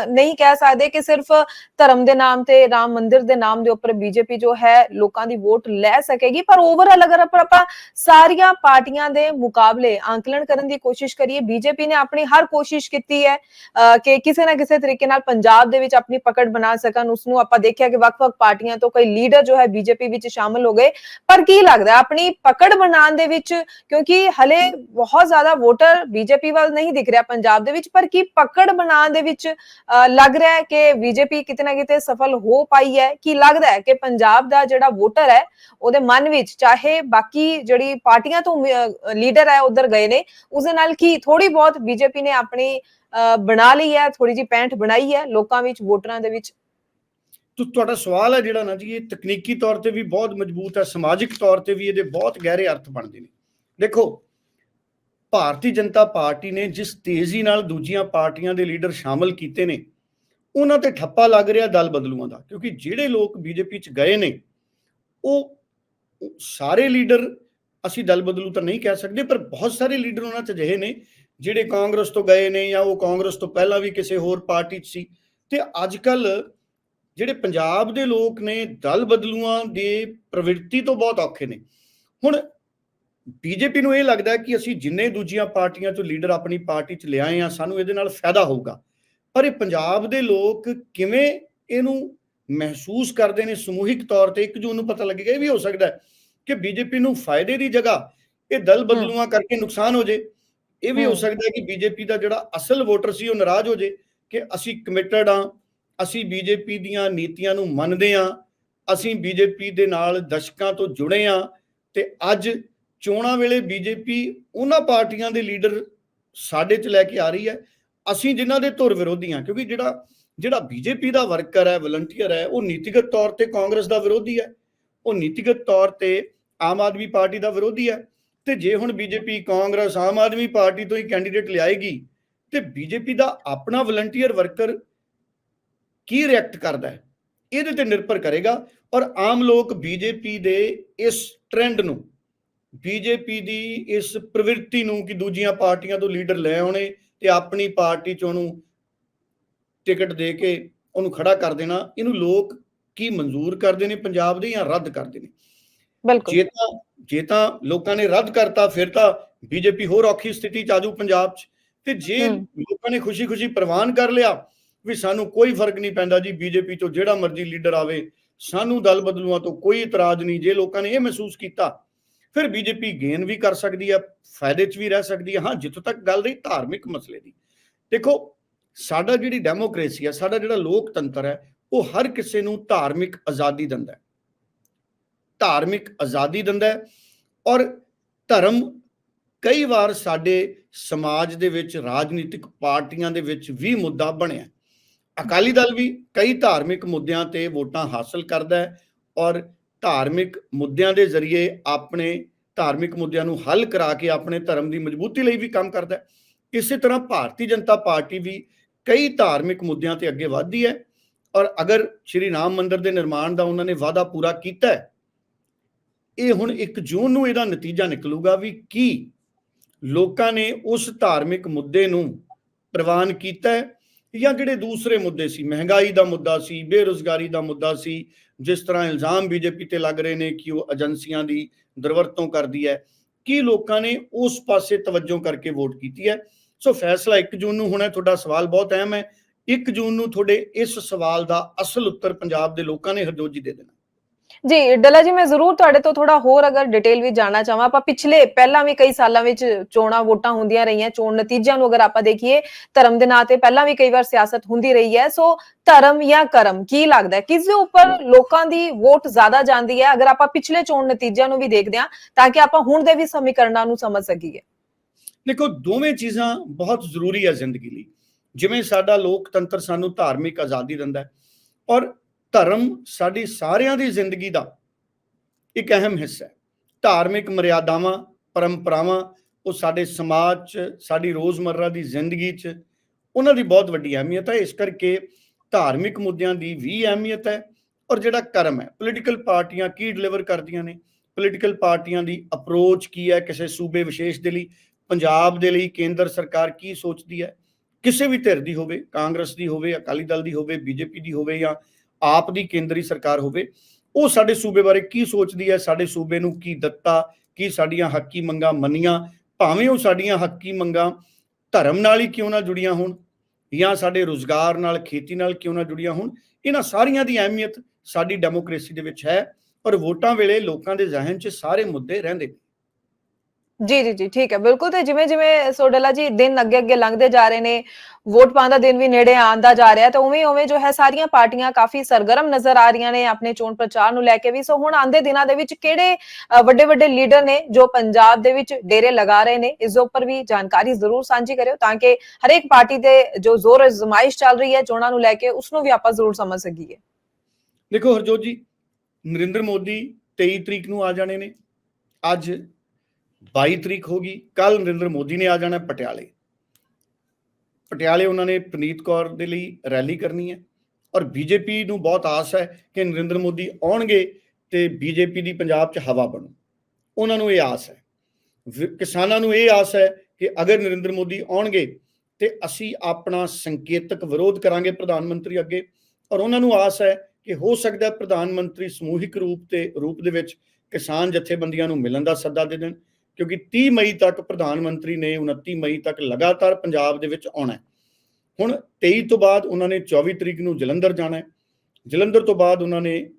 Speaker 1: ਨਹੀਂ ਕਹਿ ਸਕਦੇ ਕਿ ਸਿਰਫ ਧਰਮ ਦੇ ਨਾਮ ਤੇ ਰਾਮ ਮੰਦਿਰ ਦੇ ਨਾਮ ਦੇ ਉੱਪਰ ਬੀਜੇਪੀ ਜੋ ਹੈ ਲੋਕਾਂ ਦੀ ਵੋਟ ਲੈ ਸਕੇਗੀ। ਪਰ ਓਵਰਆਲ ਅਗਰ ਆਪਾਂ ਆਪਾਂ ਸਾਰੀਆਂ ਪਾਰਟੀਆਂ ਦੇ ਮੁਕਾਬਲੇ ਆਂਕਲਨ ਕਰਨ ਦੀ ਕੋਸ਼ਿਸ਼ ਕਰੀਏ ਬੀਜੇਪੀ ਨੇ ਆਪਣੀ ਹਰ ਕੋਸ਼ਿਸ਼ ਕੀਤੀ ਹੈ ਅ, ਕਿ ਕਿਸੇ ਨਾ ਕਿਸੇ ਤਰੀਕੇ ਨਾਲ ਪੰਜਾਬ ਦੇ ਵਿੱਚ ਆਪਣੀ ਪਕੜ ਬਣਾ ਸਕਣ। ਉਸ ਨੂੰ ਆਪਾਂ ਦੇਖਿਆ ਕਿ ਵੱਖ-ਵੱਖ ਪਾਰਟੀਆਂ ਤੋਂ ਕਈ ਲੀਡਰ ਜੋ ਹੈ ਬੀਜੇਪੀ ਵਿੱਚ ਸ਼ਾਮਲ ਹੋ ਗਏ। ਪਰ ਕੀ ਲੱਗਦਾ ਆਪਣੀ ਪਕੜ ਬਣਾਉਣ ਦੇ ਵਿੱਚ ਕਿਉਂਕਿ ਹਲੇ ਬਹੁਤ ਜ਼ਿਆਦਾ ਵੋਟਰ ਬੀਜੇਪੀ ਵੱਲ ਨਹੀਂ ਦਿਖ ਰਿਹਾ ਪੰਜਾਬ ਦੇ ਵਿੱਚ ਪਰ ਕੀ ਪਕੜ ਬਣਾਉਣ ਦੇ ਵਿੱਚ ਲੱਗ ਰਿਹਾ ਹੈ ਕਿ ਬੀਜੇਪੀ ਕਿਤੇ ਨਾ ਕਿਤੇ ਸਫਲ ਹੋ ਪਾਈ ਹੈ? ਕੀ ਲੱਗਦਾ ਹੈ ਕਿ ਪੰਜਾਬ ਦਾ ਜਿਹੜਾ ਵੋਟਰ ਹੈ ਉਹਦੇ ਮਨ ਵਿੱਚ ਚਾਹੇ ਬਾਕੀ ਜਿਹੜੀ ਪਾਰਟੀਆਂ ਤੋਂ ਲੀਡਰ ਹੈ ਉਧਰ ਗਏ ਨੇ ਉਸ ਦੇ ਨਾਲ ਕੀ ਥੋੜੀ ਬਹੁਤ ਬੀਜੇਪੀ ਨੇ ਆਪਣੀ ਅ, ਬਣਾ ਲਈ ਹੈ ਥੋੜੀ ਜੀ ਪੈਂਠ ਬਣਾਈ ਹੈ ਲੋਕਾਂ ਵਿੱਚ ਵੋਟਰਾਂ ਦੇ ਵਿੱਚ?
Speaker 2: ਤੋ ਤੁਹਾਡਾ ਸਵਾਲ ਹੈ ਜਿਹੜਾ ਨਾ ਜੀ, ਇਹ ਤਕਨੀਕੀ ਤੌਰ ਤੇ ਵੀ ਬਹੁਤ ਮਜ਼ਬੂਤ ਹੈ, ਸਮਾਜਿਕ ਤੌਰ ਤੇ ਵੀ ਇਹਦੇ ਬਹੁਤ ਗਹਿਰੇ ਅਰਥ ਬਣਦੇ ਨੇ। ਦੇਖੋ, ਭਾਰਤੀ ਜਨਤਾ ਪਾਰਟੀ ਨੇ ਜਿਸ ਤੇਜ਼ੀ ਨਾਲ ਦੂਜੀਆਂ ਪਾਰਟੀਆਂ ਦੇ ਲੀਡਰ ਸ਼ਾਮਲ ਕੀਤੇ ਨੇ, ਉਹਨਾਂ ਤੇ ਠੱਪਾ ਲੱਗ ਰਿਹਾ ਦਲ ਬਦਲੂਆਂ ਦਾ, ਕਿਉਂਕਿ ਜਿਹੜੇ ਲੋਕ ਬੀਜੇਪੀ ਚ ਗਏ ਨੇ, ਉਹ ਸਾਰੇ ਲੀਡਰ ਅਸੀਂ ਦਲ ਬਦਲੂ ਤਾਂ ਨਹੀਂ ਕਹਿ ਸਕਦੇ, ਪਰ ਬਹੁਤ ਸਾਰੇ ਲੀਡਰ ਉਹਨਾਂ ਚ ਅਜਿਹੇ ਨੇ, ਜਿਹੜੇ ਕਾਂਗਰਸ ਤੋਂ ਗਏ ਨੇ ਜਾਂ ਉਹ ਕਾਂਗਰਸ ਤੋਂ ਪਹਿਲਾਂ ਵੀ ਕਿਸੇ ਹੋਰ ਪਾਰਟੀ 'ਚ ਸੀ। ਤੇ ਅੱਜ ਕੱਲ੍ਹ ਜਿਹੜੇ ਪੰਜਾਬ ਦੇ ਲੋਕ ਨੇ ਦਲ ਬਦਲੂਆਂ ਦੇ ਪ੍ਰਵਿਰਤੀ ਤੋਂ ਬਹੁਤ ਔਖੇ ਨੇ। ਹੁਣ ਬੀਜੇਪੀ ਨੂੰ ਇਹ ਲੱਗਦਾ ਕਿ ਅਸੀਂ ਜਿੰਨੇ ਦੂਜੀਆਂ ਪਾਰਟੀਆਂ ਤੋਂ ਲੀਡਰ ਆਪਣੀ ਪਾਰਟੀ 'ਚ ਲਿਆਏ ਆ ਸਾਨੂੰ ਇਹਦੇ ਨਾਲ ਫਾਇਦਾ ਹੋਊਗਾ। ਪਰ ਇਹ ਪੰਜਾਬ ਦੇ ਲੋਕ ਕਿਵੇਂ ਇਹਨੂੰ ਮਹਿਸੂਸ ਕਰਦੇ ਨੇ ਸਮੂਹਿਕ ਤੌਰ ਤੇ ਇੱਕ ਜੂਨ ਨੂੰ ਪਤਾ ਲੱਗੇਗਾ ਇਹ ਵੀ ਹੋ ਸਕਦਾ ਹੈ ਕਿ ਬੀਜੇਪੀ ਨੂੰ ਫਾਇਦੇ ਦੀ ਜਗ੍ਹਾ ਇਹ ਦਲ ਬਦਲੂਆਂ ਕਰਕੇ ਨੁਕਸਾਨ ਹੋ ਜੇ। ਇਹ ਵੀ ਹੋ। ਸਕਦਾ ਹੈ ਕਿ ਬੀਜੇਪੀ ਦਾ ਜਿਹੜਾ ਅਸਲ ਵੋਟਰ ਸੀ ਉਹ ਨਾਰਾਜ਼ ਹੋ ਜੇ ਕਿ ਅਸੀਂ ਕਮਿਟਡ ਆ ਅਸੀਂ ਬੀਜੇਪੀ ਦੀਆਂ ਨੀਤੀਆਂ ਨੂੰ ਮੰਨਦੇ ਹਾਂ, ਅਸੀਂ ਬੀਜੇਪੀ ਦੇ ਨਾਲ ਦਸ਼ਕਾਂ ਤੋਂ ਜੁੜੇ ਹਾਂ ਤੇ ਅੱਜ ਚੋਣਾਂ ਵੇਲੇ ਬੀਜੇਪੀ ਉਹਨਾਂ ਪਾਰਟੀਆਂ ਦੇ ਲੀਡਰ ਸਾਡੇ ਚ ਲੈ ਕੇ ਆ ਰਹੀ ਹੈ। ਅਸੀਂ ਜਿਨ੍ਹਾਂ ਦੇ ਧੁਰ ਵਿਰੋਧੀ ਹਾਂ, ਕਿਉਂਕਿ ਜਿਹੜਾ ਜਿਹੜਾ ਬੀਜੇਪੀ ਦਾ ਵਰਕਰ ਹੈ, ਵਲੰਟੀਅਰ ਹੈ, ਉਹ ਨੀਤੀਗਤ ਤੌਰ ਤੇ ਕਾਂਗਰਸ ਦਾ ਵਿਰੋਧੀ ਹੈ। ਉਹ ਨੀਤੀਗਤ ਤੌਰ ਤੇ ਆਮ ਆਦਮੀ ਪਾਰਟੀ ਦਾ ਵਿਰੋਧੀ ਹੈ ਤੇ ਜੇ ਹੁਣ BJP Congress Aam Aadmi party ਤੋਂ ਹੀ ਕੈਂਡੀਡੇਟ ਲਿਆਏਗੀ ਤੇ ਬੀਜੇਪੀ ਦਾ ਆਪਣਾ ਵਲੰਟੀਅਰ ਵਰਕਰ ਕੀ ਰਿਐਕਟ ਕਰਦਾ ਹੈ? ਇਹਦੇ ਤੇ ਨਿਰਭਰ ਕਰੇਗਾ ਔਰ ਆਮ ਲੋਕ ਬੀਜੇਪੀ ਦੇ ਇਸ ਟ੍ਰੈਂਡ ਨੂੰ ਬੀਜੇਪੀ ਦੀ ਇਸ ਪ੍ਰਵਿਰਤੀ ਨੂੰ ਕਿ ਦੂਜੀਆਂ ਪਾਰਟੀਆਂ ਤੋਂ ਲੀਡਰ ਲੈ ਆਉਣੇ ਤੇ ਆਪਣੀ ਪਾਰਟੀ ਚ ਉਹਨੂੰ ਟਿਕਟ ਦੇ ਕੇ ਉਹਨੂੰ ਖੜਾ ਕਰ ਦੇਣਾ ਇਹਨੂੰ ਲੋਕ ਕੀ ਮਨਜ਼ੂਰ ਕਰਦੇ ਨੇ ਪੰਜਾਬ ਦੇ ਜਾਂ ਰੱਦ ਕਰਦੇ ਨੇ?
Speaker 1: ਬਿਲਕੁਲ।
Speaker 2: ਜੇ ਤਾਂ ਜੇ ਤਾਂ ਲੋਕਾਂ ਨੇ ਰੱਦ ਕਰਤਾ ਫਿਰ ਤਾਂ ਬੀਜੇਪੀ ਹੋਰ ਔਖੀ ਸਥਿਤੀ ਚ ਆਜੂ ਪੰਜਾਬ 'ਚ। ਤੇ ਜੇ। ਲੋਕਾਂ ਨੇ ਖੁਸ਼ੀ-ਖੁਸ਼ੀ ਪ੍ਰਵਾਨ ਕਰ ਲਿਆ ਵੀ ਸਾਨੂੰ ਕੋਈ ਫ਼ਰਕ ਨਹੀਂ ਪੈਂਦਾ ਜੀ, ਬੀਜੇਪੀ ਤੋਂ ਜਿਹੜਾ ਮਰਜ਼ੀ ਲੀਡਰ ਆਵੇ, ਸਾਨੂੰ ਦਲ ਬਦਲੂਆਂ ਤੋਂ ਕੋਈ ਇਤਰਾਜ਼ ਨਹੀਂ, ਜੇ ਲੋਕਾਂ ਨੇ ਇਹ ਮਹਿਸੂਸ ਕੀਤਾ, ਫਿਰ ਬੀਜੇਪੀ ਗੇਨ ਵੀ ਕਰ ਸਕਦੀ ਹੈ ਫਾਇਦੇ 'ਚ ਵੀ ਰਹਿ ਸਕਦੀ ਹੈ ਹਾਂ, ਜਿੱਥੋਂ ਤੱਕ ਗੱਲ ਰਹੀ ਧਾਰਮਿਕ ਮਸਲੇ ਦੀ। ਦੇਖੋ, ਸਾਡਾ ਜਿਹੜੀ ਡੈਮੋਕ੍ਰੇਸੀ ਹੈ ਸਾਡਾ ਜਿਹੜਾ ਲੋਕਤੰਤਰ ਹੈ, ਉਹ ਹਰ ਕਿਸੇ ਨੂੰ ਧਾਰਮਿਕ ਆਜ਼ਾਦੀ ਦਿੰਦਾ ਹੈ। ਧਾਰਮਿਕ ਆਜ਼ਾਦੀ ਦਿੰਦਾ ਹੈ ਔਰ ਧਰਮ ਕਈ ਵਾਰ ਸਾਡੇ ਸਮਾਜ ਦੇ ਵਿੱਚ, ਰਾਜਨੀਤਿਕ ਪਾਰਟੀਆਂ ਦੇ ਵਿੱਚ ਵੀ ਮੁੱਦਾ ਬਣਿਆ ਅਕਾਲੀ ਦਲ ਵੀ ਕਈ ਧਾਰਮਿਕ ਮੁੱਦਿਆਂ ਤੇ ਵੋਟਾਂ ਹਾਸਲ ਕਰਦਾ ਹੈ ਔਰ ਧਾਰਮਿਕ ਮੁੱਦਿਆਂ ਦੇ ਜ਼ਰੀਏ ਆਪਣੇ ਧਾਰਮਿਕ ਮੁੱਦਿਆਂ ਨੂੰ ਹੱਲ ਕਰਾ ਕੇ ਆਪਣੇ ਧਰਮ ਦੀ ਮਜ਼ਬੂਤੀ ਲਈ ਵੀ ਕੰਮ ਕਰਦਾ ਹੈ। ਇਸੇ ਤਰ੍ਹਾਂ ਭਾਰਤੀ ਜਨਤਾ ਪਾਰਟੀ ਵੀ ਕਈ ਧਾਰਮਿਕ ਮੁੱਦਿਆਂ ਤੇ ਅੱਗੇ ਵਧਦੀ ਹੈ ਔਰ ਅਗਰ ਸ਼੍ਰੀ ਰਾਮ ਮੰਦਿਰ ਦੇ ਨਿਰਮਾਣ ਦਾ ਉਹਨਾਂ ਨੇ ਵਾਅਦਾ ਪੂਰਾ ਕੀਤਾ ਹੈ, ਇਹ ਹੁਣ 1 ਜੂਨ ਨੂੰ ਇਹਦਾ ਨਤੀਜਾ ਨਿਕਲੂਗਾ ਵੀ ਕੀ ਲੋਕਾਂ ਨੇ ਉਸ ਧਾਰਮਿਕ ਮੁੱਦੇ ਨੂੰ ਪ੍ਰਵਾਨ ਕੀਤਾ ਹੈ ਜਾਂ ਜਿਹੜੇ ਦੂਸਰੇ ਮੁੱਦੇ ਸੀ, ਮਹਿੰਗਾਈ ਦਾ ਮੁੱਦਾ ਸੀ, ਬੇਰੁਜ਼ਗਾਰੀ ਦਾ ਮੁੱਦਾ ਸੀ, ਜਿਸ ਤਰ੍ਹਾਂ ਇਲਜ਼ਾਮ ਬੀਜੇਪੀ ਤੇ ਲੱਗ ਰਹੇ ਨੇ ਕਿ ਉਹ ਏਜੰਸੀਆਂ ਦੀ ਦੁਰਵਰਤੋਂ ਕਰਦੀ ਹੈ, ਕੀ ਲੋਕਾਂ ਨੇ ਉਸ ਪਾਸੇ ਤਵੱਜੋ ਕਰਕੇ ਵੋਟ ਕੀਤੀ ਹੈ? ਸੋ ਫੈਸਲਾ 1 ਜੂਨ ਨੂੰ ਹੋਣਾ, ਤੁਹਾਡਾ ਸਵਾਲ ਬਹੁਤ ਅਹਿਮ ਹੈ। 1 ਜੂਨ ਨੂੰ ਤੁਹਾਡੇ ਇਸ ਸਵਾਲ ਦਾ ਅਸਲ ਉੱਤਰ ਪੰਜਾਬ ਦੇ ਲੋਕਾਂ ਨੇ ਹਰਜੋਜੀ ਦੇ ਦੇਣਾ।
Speaker 1: ਜੀ, ਡੱਲਾ ਜੀ, ਮੈਂ ਜ਼ਰੂਰ ਤੁਹਾਡੇ ਤੋਂ ਥੋੜਾ ਹੋਰ ਅਗਰ ਡਿਟੇਲ ਵੀ ਜਾਣਨਾ ਚਾਹਾਂ। ਆਪਾਂ ਪਿਛਲੇ, ਪਹਿਲਾਂ ਵੀ ਕਈ ਸਾਲਾਂ ਵਿੱਚ ਚੋਣਾਂ ਵੋਟਾਂ ਹੁੰਦੀਆਂ ਰਹੀਆਂ। ਚੋਣ ਨਤੀਜਿਆਂ ਨੂੰ ਅਗਰ ਆਪਾਂ ਦੇਖੀਏ, ਧਰਮ ਦੇ ਨਾਂ ਤੇ ਪਹਿਲਾਂ ਵੀ ਕਈ ਵਾਰ ਸਿਆਸਤ ਹੁੰਦੀ ਰਹੀ ਹੈ। ਸੋ, ਧਰਮ ਜਾਂ ਕਰਮ, ਕੀ ਲੱਗਦਾ ਹੈ? ਕਿਸ ਦੇ ਉੱਪਰ ਲੋਕਾਂ ਦੀ ਵੋਟ ਜ਼ਿਆਦਾ ਜਾਂਦੀ ਹੈ? ਅਗਰ ਆਪਾਂ ਪਿਛਲੇ ਚੋਣ ਨਤੀਜਿਆਂ ਨੂੰ ਵੀ ਦੇਖਦੇ ਹਾਂ, ਤਾਂ ਕਿ ਆਪਾਂ ਹੁਣ ਦੇ ਵੀ ਸਮੀਕਰਨਾਂ ਨੂੰ ਸਮਝ ਸਕੀਏ।
Speaker 2: ਦੇਖੋ, ਦੋਵੇਂ ਚੀਜ਼ਾਂ ਬਹੁਤ ਜ਼ਰੂਰੀ ਹੈ ਜ਼ਿੰਦਗੀ ਲਈ। ਜਿਵੇਂ ਸਾਡਾ ਲੋਕਤੰਤਰ ਸਾਨੂੰ ਧਾਰਮਿਕ ਆਜ਼ਾਦੀ ਦਿੰਦਾ ਹੈ ਔਰ ਧਰਮ ਸਾਡੀ ਸਾਰਿਆਂ ਦੀ ਜ਼ਿੰਦਗੀ ਦਾ ਇੱਕ ਅਹਿਮ ਹਿੱਸਾ ਹੈ। ਧਾਰਮਿਕ ਮਰਿਆਦਾਵਾਂ, ਪਰੰਪਰਾਵਾਂ, ਉਹ ਸਾਡੇ ਸਮਾਜ 'ਚ, ਸਾਡੀ ਰੋਜ਼ਮਰਰਾ ਦੀ ਜ਼ਿੰਦਗੀ 'ਚ ਉਹਨਾਂ ਦੀ ਬਹੁਤ ਵੱਡੀ ਅਹਿਮੀਅਤ ਹੈ। ਇਸ ਕਰਕੇ ਧਾਰਮਿਕ ਮੁੱਦਿਆਂ ਦੀ ਵੀ ਅਹਿਮੀਅਤ ਹੈ ਔਰ ਜਿਹੜਾ ਕਰਮ ਹੈ ਪੋਲੀਟੀਕਲ ਪਾਰਟੀਆਂ ਕੀ ਡਿਲੀਵਰ ਕਰਦੀਆਂ ਨੇ? ਪੋਲੀਟੀਕਲ ਪਾਰਟੀਆਂ ਦੀ ਅਪਰੋਚ ਕੀ ਹੈ ਕਿਸੇ ਸੂਬੇ ਵਿਸ਼ੇਸ਼ ਦੇ ਲਈ? ਪੰਜਾਬ ਦੇ ਲਈ ਕੇਂਦਰ ਸਰਕਾਰ ਕੀ ਸੋਚਦੀ ਹੈ? ਕਿਸੇ ਵੀ ਧਿਰ ਦੀ ਹੋਵੇ, ਕਾਂਗਰਸ ਦੀ ਹੋਵੇ, ਅਕਾਲੀ ਦਲ ਦੀ ਹੋਵੇ, ਬੀਜੇਪੀ ਦੀ ਹੋਵੇ ਜਾਂ ਆਪ ਦੀ ਕੇਂਦਰੀ ਸਰਕਾਰ ਹੋਵੇ, ਉਹ ਸਾਡੇ ਸੂਬੇ ਬਾਰੇ ਕੀ ਸੋਚਦੀ ਹੈ, ਸਾਡੇ ਸੂਬੇ ਨੂੰ ਕੀ ਦਿੱਤਾ, ਕੀ ਸਾਡੀਆਂ ਹੱਕੀ ਮੰਗਾਂ ਮੰਨੀਆਂ, ਭਾਵੇਂ ਉਹ ਸਾਡੀਆਂ ਹੱਕੀ ਮੰਗਾਂ ਧਰਮ ਨਾਲ ਹੀ ਕਿਉਂ ਨਾ ਜੁੜੀਆਂ ਹੋਣ, ਜਾਂ ਸਾਡੇ ਰੋਜ਼ਗਾਰ ਨਾਲ, ਖੇਤੀ ਨਾਲ ਕਿਉਂ ਨਾ ਜੁੜੀਆਂ ਹੋਣ, ਇਹਨਾਂ ਸਾਰੀਆਂ ਦੀ ਅਹਿਮੀਅਤ ਸਾਡੀ ਡੈਮੋਕ੍ਰੇਸੀ ਦੇ ਵਿੱਚ ਹੈ ਔਰ ਵੋਟਾਂ ਵੇਲੇ ਲੋਕਾਂ ਦੇ ਜ਼ਿਹਨ 'ਚ ਸਾਰੇ ਮੁੱਦੇ ਰਹਿੰਦੇ। ਨੇ
Speaker 1: ਜੀ ਜੀ ਜੀ, ਠੀਕ ਹੈ, ਬਿਲਕੁਲ, ਤੇ ਜਿਵੇਂ ਜਿਵੇਂ ਸੋਡਲਾ ਜੀ ਦਿਨ ਅੱਗੇ ਅੱਗੇ ਲੰਘਦੇ ਜਾ ਰਹੇ ਨੇ, ਵੋਟ ਪਾਉਣ ਦਾ ਦਿਨ ਵੀ ਨੇੜੇ ਆਂਦਾ ਜਾ ਰਿਹਾ ਤੇ ਉਵੇਂ ਉਵੇਂ ਜੋ ਹੈ ਸਾਰੀਆਂ ਪਾਰਟੀਆਂ ਕਾਫੀ ਸਰਗਰਮ ਨਜ਼ਰ ਆ ਰਹੀਆਂ ਨੇ ਆਪਣੇ ਚੋਣ ਪ੍ਰਚਾਰ ਨੂੰ ਲੈ ਕੇ ਵੀ, ਸੋ ਹੁਣ ਆਂਦੇ ਦਿਨਾਂ ਦੇ ਵਿੱਚ ਕਿਹੜੇ ਵੱਡੇ ਵੱਡੇ ਲੀਡਰ ਨੇ ਜੋ ਪੰਜਾਬ ਦੇ ਵਿੱਚ ਡੇਰੇ ਲਗਾ ਰਹੇ ਨੇ, ਇਸ ਦੇ ਉੱਪਰ ਵੀ ਜਾਣਕਾਰੀ ਜ਼ਰੂਰ ਸਾਂਝੀ ਕਰਿਓ ਤਾਂ ਕਿ ਹਰੇਕ ਪਾਰਟੀ ਦੇ ਜੋ ਜ਼ੋਰ ਅਜ਼ਮਾਇਸ਼ ਚੱਲ ਰਹੀ ਹੈ ਚੋਣਾਂ ਨੂੰ ਲੈ ਕੇ, ਉਸ ਨੂੰ ਵੀ ਆਪਾਂ ਜ਼ਰੂਰ ਸਮਝ ਸਕੀਏ।
Speaker 2: ਦੇਖੋ ਹਰਜੋਤ ਜੀ, ਨਰਿੰਦਰ ਮੋਦੀ 23 ਤਰੀਕ ਨੂੰ ਆ ਜਾਣੇ ਨੇ, ਅੱਜ 22 ਤਰੀਕ ਹੋ ਗਈ ਕੱਲ ਨਰਿੰਦਰ ਮੋਦੀ ਨੇ ਆ ਜਾਣਾ ਪਟਿਆਲੇ। ਪਟਿਆਲੇ ਉਹਨਾਂ ਨੇ ਪਨੀਤ ਕੌਰ ਦੇ ਲਈ ਰੈਲੀ ਕਰਨੀ ਹੈ ਔਰ ਬੀਜੇਪੀ ਨੂੰ ਬਹੁਤ ਆਸ ਹੈ ਕਿ ਨਰਿੰਦਰ ਮੋਦੀ ਆਉਣਗੇ ਤੇ ਬੀਜੇਪੀ ਦੀ ਪੰਜਾਬ 'ਚ ਹਵਾ ਬਣੂ। ਉਹਨਾਂ ਨੂੰ ਇਹ ਆਸ ਹੈ। ਕਿਸਾਨਾਂ ਨੂੰ ਇਹ ਆਸ ਹੈ ਕਿ ਅਗਰ ਨਰਿੰਦਰ ਮੋਦੀ ਆਉਣਗੇ ਤੇ ਅਸੀਂ ਆਪਣਾ ਸੰਕੇਤਕ ਵਿਰੋਧ ਕਰਾਂਗੇ ਪ੍ਰਧਾਨ ਮੰਤਰੀ ਅੱਗੇ ਔਰ ਉਹਨਾਂ ਨੂੰ ਆਸ ਹੈ ਕਿ ਹੋ ਸਕਦਾ ਪ੍ਰਧਾਨ ਮੰਤਰੀ ਸਮੂਹਿਕ ਰੂਪ ਤੇ ਰੂਪ ਦੇ ਵਿੱਚ ਕਿਸਾਨ ਜਥੇਬੰਦੀਆਂ ਨੂੰ ਮਿਲਣ ਦਾ ਸੱਦਾ ਦੇ ਦੇਣ। ਕਿਉਂਕਿ 30 ਮਈ ਤੱਕ ਪ੍ਰਧਾਨ ਮੰਤਰੀ ਨੇ 29 ਮਈ ਤੱਕ ਲਗਾਤਾਰ ਪੰਜਾਬ ਦੇ ਵਿੱਚ ਆਉਣਾ ਹੈ। ਹੁਣ 23 ਤੋਂ ਬਾਅਦ ਉਹਨਾਂ ਨੇ 24 ਤਰੀਕ ਨੂੰ ਜਲੰਧਰ ਜਾਣਾ ਹੈ। ਜਲੰਧਰ ਤੋਂ ਬਾਅਦ ਉਹਨਾਂ ਨੇ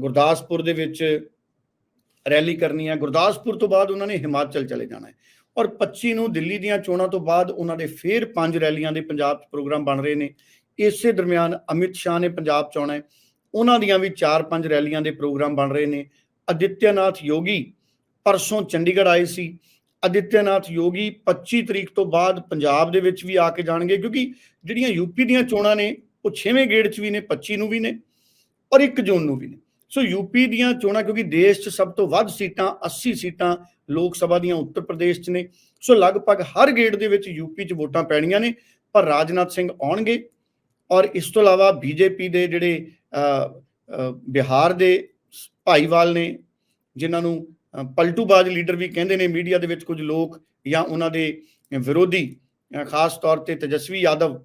Speaker 2: ਗੁਰਦਾਸਪੁਰ ਦੇ ਵਿੱਚ ਰੈਲੀ ਕਰਨੀ ਹੈ। ਗੁਰਦਾਸਪੁਰ ਤੋਂ ਬਾਅਦ ਉਹਨਾਂ ਨੇ ਹਿਮਾਚਲ ਚਲੇ ਜਾਣਾ ਹੈ। ਔਰ 25 ਨੂੰ ਦਿੱਲੀ ਦੀਆਂ ਚੋਣਾਂ ਤੋਂ ਬਾਅਦ ਉਹਨਾਂ ਦੇ ਫੇਰ ਪੰਜ ਰੈਲੀਆਂ ਦੇ ਪੰਜਾਬ 'ਚ ਪ੍ਰੋਗਰਾਮ ਬਣ ਰਹੇ ਨੇ। ਇਸੇ ਦਰਮਿਆਨ ਅਮਿਤ ਸ਼ਾਹ ਨੇ ਪੰਜਾਬ 'ਚ ਆਉਣਾ ਹੈ। ਉਹਨਾਂ ਦੀਆਂ ਵੀ 4-5 ਰੈਲੀਆਂ ਦੇ ਪ੍ਰੋਗਰਾਮ ਬਣ ਰਹੇ ਨੇ। ਅਦਿੱਤਿਆਨਾਥ ਯੋਗੀ ਪਰਸੋਂ ਚੰਡੀਗੜ੍ਹ ਆਏ ਸੀ। ਅਦਿੱਤਿਆਨਾਥ ਯੋਗੀ 25 ਤਰੀਕ ਤੋਂ ਬਾਅਦ ਪੰਜਾਬ ਦੇ ਵਿੱਚ ਵੀ ਆ ਕੇ ਜਾਣਗੇ ਕਿਉਂਕਿ ਜਿਹੜੀਆਂ ਯੂਪੀ ਦੀਆਂ ਚੋਣਾਂ ਨੇ, ਉਹ 6ਵੇਂ ਗੇੜ 'ਚ ਵੀ ਨੇ 25 ਨੂੰ ਵੀ ਨੇ ਔਰ 1 ਜੂਨ ਨੂੰ ਵੀ ਨੇ। ਸੋ ਯੂਪੀ ਦੀਆਂ ਚੋਣਾਂ ਕਿਉਂਕਿ ਦੇਸ਼ 'ਚ ਸਭ ਤੋਂ ਵੱਧ ਸੀਟਾਂ 80 ਸੀਟਾਂ ਲੋਕ ਸਭਾ ਦੀਆਂ ਉੱਤਰ ਪ੍ਰਦੇਸ਼ 'ਚ ਨੇ। ਸੋ ਲਗਭਗ ਹਰ ਗੇੜ ਦੇ ਵਿੱਚ ਯੂਪੀ 'ਚ ਵੋਟਾਂ ਪੈਣੀਆਂ ਨੇ, ਪਰ ਰਾਜਨਾਥ ਸਿੰਘ ਆਉਣਗੇ ਔਰ ਇਸ ਤੋਂ ਇਲਾਵਾ ਬੀਜੇਪੀ ਦੇ ਜਿਹੜੇ ਬਿਹਾਰ ਦੇ ਭਾਈਵਾਲ ਨੇ, ਜਿਨ੍ਹਾਂ ਨੂੰ ਪਲਟੂਬਾਜ਼ ਲੀਡਰ ਵੀ ਕਹਿੰਦੇ ਨੇ ਮੀਡੀਆ ਦੇ ਵਿੱਚ ਕੁਝ ਲੋਕ ਜਾਂ ਉਹਨਾਂ ਦੇ ਵਿਰੋਧੀ ਖਾਸ ਤੌਰ ਤੇ ਤੇਜਸਵੀ ਯਾਦਵ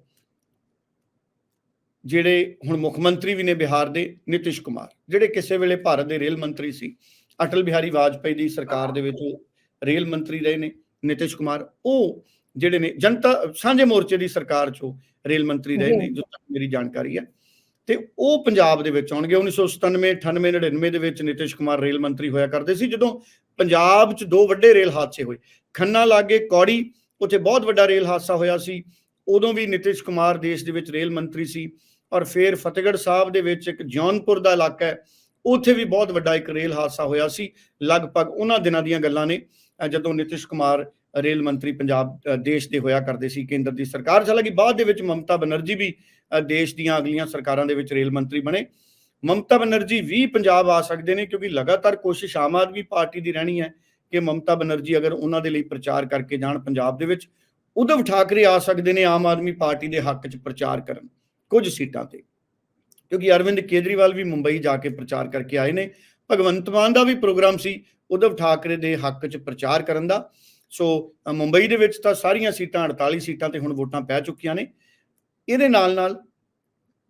Speaker 2: ਜਿਹੜੇ ਹੁਣ ਮੁੱਖ ਮੰਤਰੀ ਵੀ ਨੇ ਬਿਹਾਰ ਦੇ ਨਿਤਿਸ਼ ਕੁਮਾਰ ਜਿਹੜੇ ਕਿਸੇ ਵੇਲੇ ਭਾਰਤ ਦੇ ਰੇਲ ਮੰਤਰੀ ਸੀ। ਅਟਲ ਬਿਹਾਰੀ ਵਾਜਪੇਈ ਦੀ ਸਰਕਾਰ ਦੇ ਵਿੱਚ ਰੇਲ ਮੰਤਰੀ ਰਹੇ ਨੇ ਨਿਤਿਸ਼ ਕੁਮਾਰ। ਉਹ ਜਿਹੜੇ ਨੇ ਜਨਤਾ ਸਾਂਝੇ ਮੋਰਚੇ ਦੀ ਸਰਕਾਰ 'ਚੋਂ ਰੇਲ ਮੰਤਰੀ ਰਹੇ ਨੇ ਜੋ ਤੱਕ ਮੇਰੀ ਜਾਣਕਾਰੀ ਹੈ। ਤੇ ਉਹ ਪੰਜਾਬ ਦੇ ਵਿੱਚ ਆਉਣਗੇ। 1997 98 99 ਦੇ ਵਿੱਚ ਨਿਤਿਸ਼ ਕੁਮਾਰ ਰੇਲ ਮੰਤਰੀ ਹੋਇਆ ਕਰਦੇ ਸੀ, ਜਦੋਂ ਪੰਜਾਬ 'ਚ ਦੋ ਵੱਡੇ ਰੇਲ ਹਾਦਸੇ ਹੋਏ। ਖੰਨਾ ਲਾਗੇ ਕੌੜੀ, ਉੱਥੇ ਬਹੁਤ ਵੱਡਾ ਰੇਲ ਹਾਦਸਾ ਹੋਇਆ ਸੀ। ਉਦੋਂ ਵੀ ਨਿਤਿਸ਼ ਕੁਮਾਰ ਦੇਸ਼ ਦੇ ਵਿੱਚ ਰੇਲ ਮੰਤਰੀ ਸੀ ਔਰ ਫਿਰ ਫਤਿਹਗੜ੍ਹ ਸਾਹਿਬ ਦੇ ਵਿੱਚ ਇੱਕ ਜੌਨਪੁਰ ਦਾ ਇਲਾਕਾ ਹੈ, ਉੱਥੇ ਵੀ ਬਹੁਤ ਵੱਡਾ ਇੱਕ ਰੇਲ ਹਾਦਸਾ ਹੋਇਆ ਸੀ। ਲਗਭਗ ਉਹਨਾਂ ਦਿਨਾਂ ਦੀਆਂ ਗੱਲਾਂ ਨੇ ਜਦੋਂ ਨਿਤਿਸ਼ ਕੁਮਾਰ ਰੇਲ ਮੰਤਰੀ ਪੰਜਾਬ ਦੇਸ਼ ਦੇ ਹੋਇਆ ਕਰਦੇ ਸੀ। ਕੇਂਦਰ ਦੀ ਸਰਕਾਰ, ਹਾਲਾਂਕਿ ਬਾਅਦ ਦੇ ਵਿੱਚ ਮਮਤਾ ਬਨਰਜੀ ਵੀ ਦੇਸ਼ ਦੀਆਂ ਅਗਲੀਆਂ ਸਰਕਾਰਾਂ ਦੇ ਵਿੱਚ ਰੇਲ ਮੰਤਰੀ ਬਣੇ। ਮਮਤਾ ਬਨਰਜੀ ਵੀ ਪੰਜਾਬ ਆ ਸਕਦੇ ਨੇ ਕਿਉਂਕਿ ਲਗਾਤਾਰ ਕੋਸ਼ਿਸ਼ ਆਮ ਆਦਮੀ ਪਾਰਟੀ ਦੀ ਰਹਿਣੀ ਹੈ ਕਿ ਮਮਤਾ ਬਨਰਜੀ ਅਗਰ ਉਹਨਾਂ ਦੇ ਲਈ ਪ੍ਰਚਾਰ ਕਰਕੇ ਜਾਣ ਪੰਜਾਬ ਦੇ ਵਿੱਚ, ਉਧਵ ਠਾਕਰੇ ਆ ਸਕਦੇ ਨੇ ਆਮ ਆਦਮੀ ਪਾਰਟੀ ਦੇ ਹੱਕ 'ਚ ਪ੍ਰਚਾਰ ਕਰਨ, ਕੁਝ ਸੀਟਾਂ ਤੇ। ਕਿਉਂਕਿ ਅਰਵਿੰਦ ਕੇਜਰੀਵਾਲ ਵੀ ਮੁੰਬਈ ਜਾ ਕੇ ਪ੍ਰਚਾਰ ਕਰਕੇ ਆਏ ਨੇ। ਭਗਵੰਤ ਮਾਨ ਦਾ ਵੀ ਪ੍ਰੋਗਰਾਮ ਸੀ ਉਧਵ ਠਾਕਰੇ ਦੇ ਹੱਕ 'ਚ ਪ੍ਰਚਾਰ ਕਰਨ ਦਾ। ਸੋ ਮੁੰਬਈ ਦੇ ਵਿੱਚ ਤਾਂ ਸਾਰੀਆਂ ਸੀਟਾਂ 48 ਸੀਟਾਂ ਤੇ ਹੁਣ ਵੋਟਾਂ ਪੈ ਚੁੱਕੀਆਂ ਨੇ। ਇਹਦੇ ਨਾਲ ਨਾਲ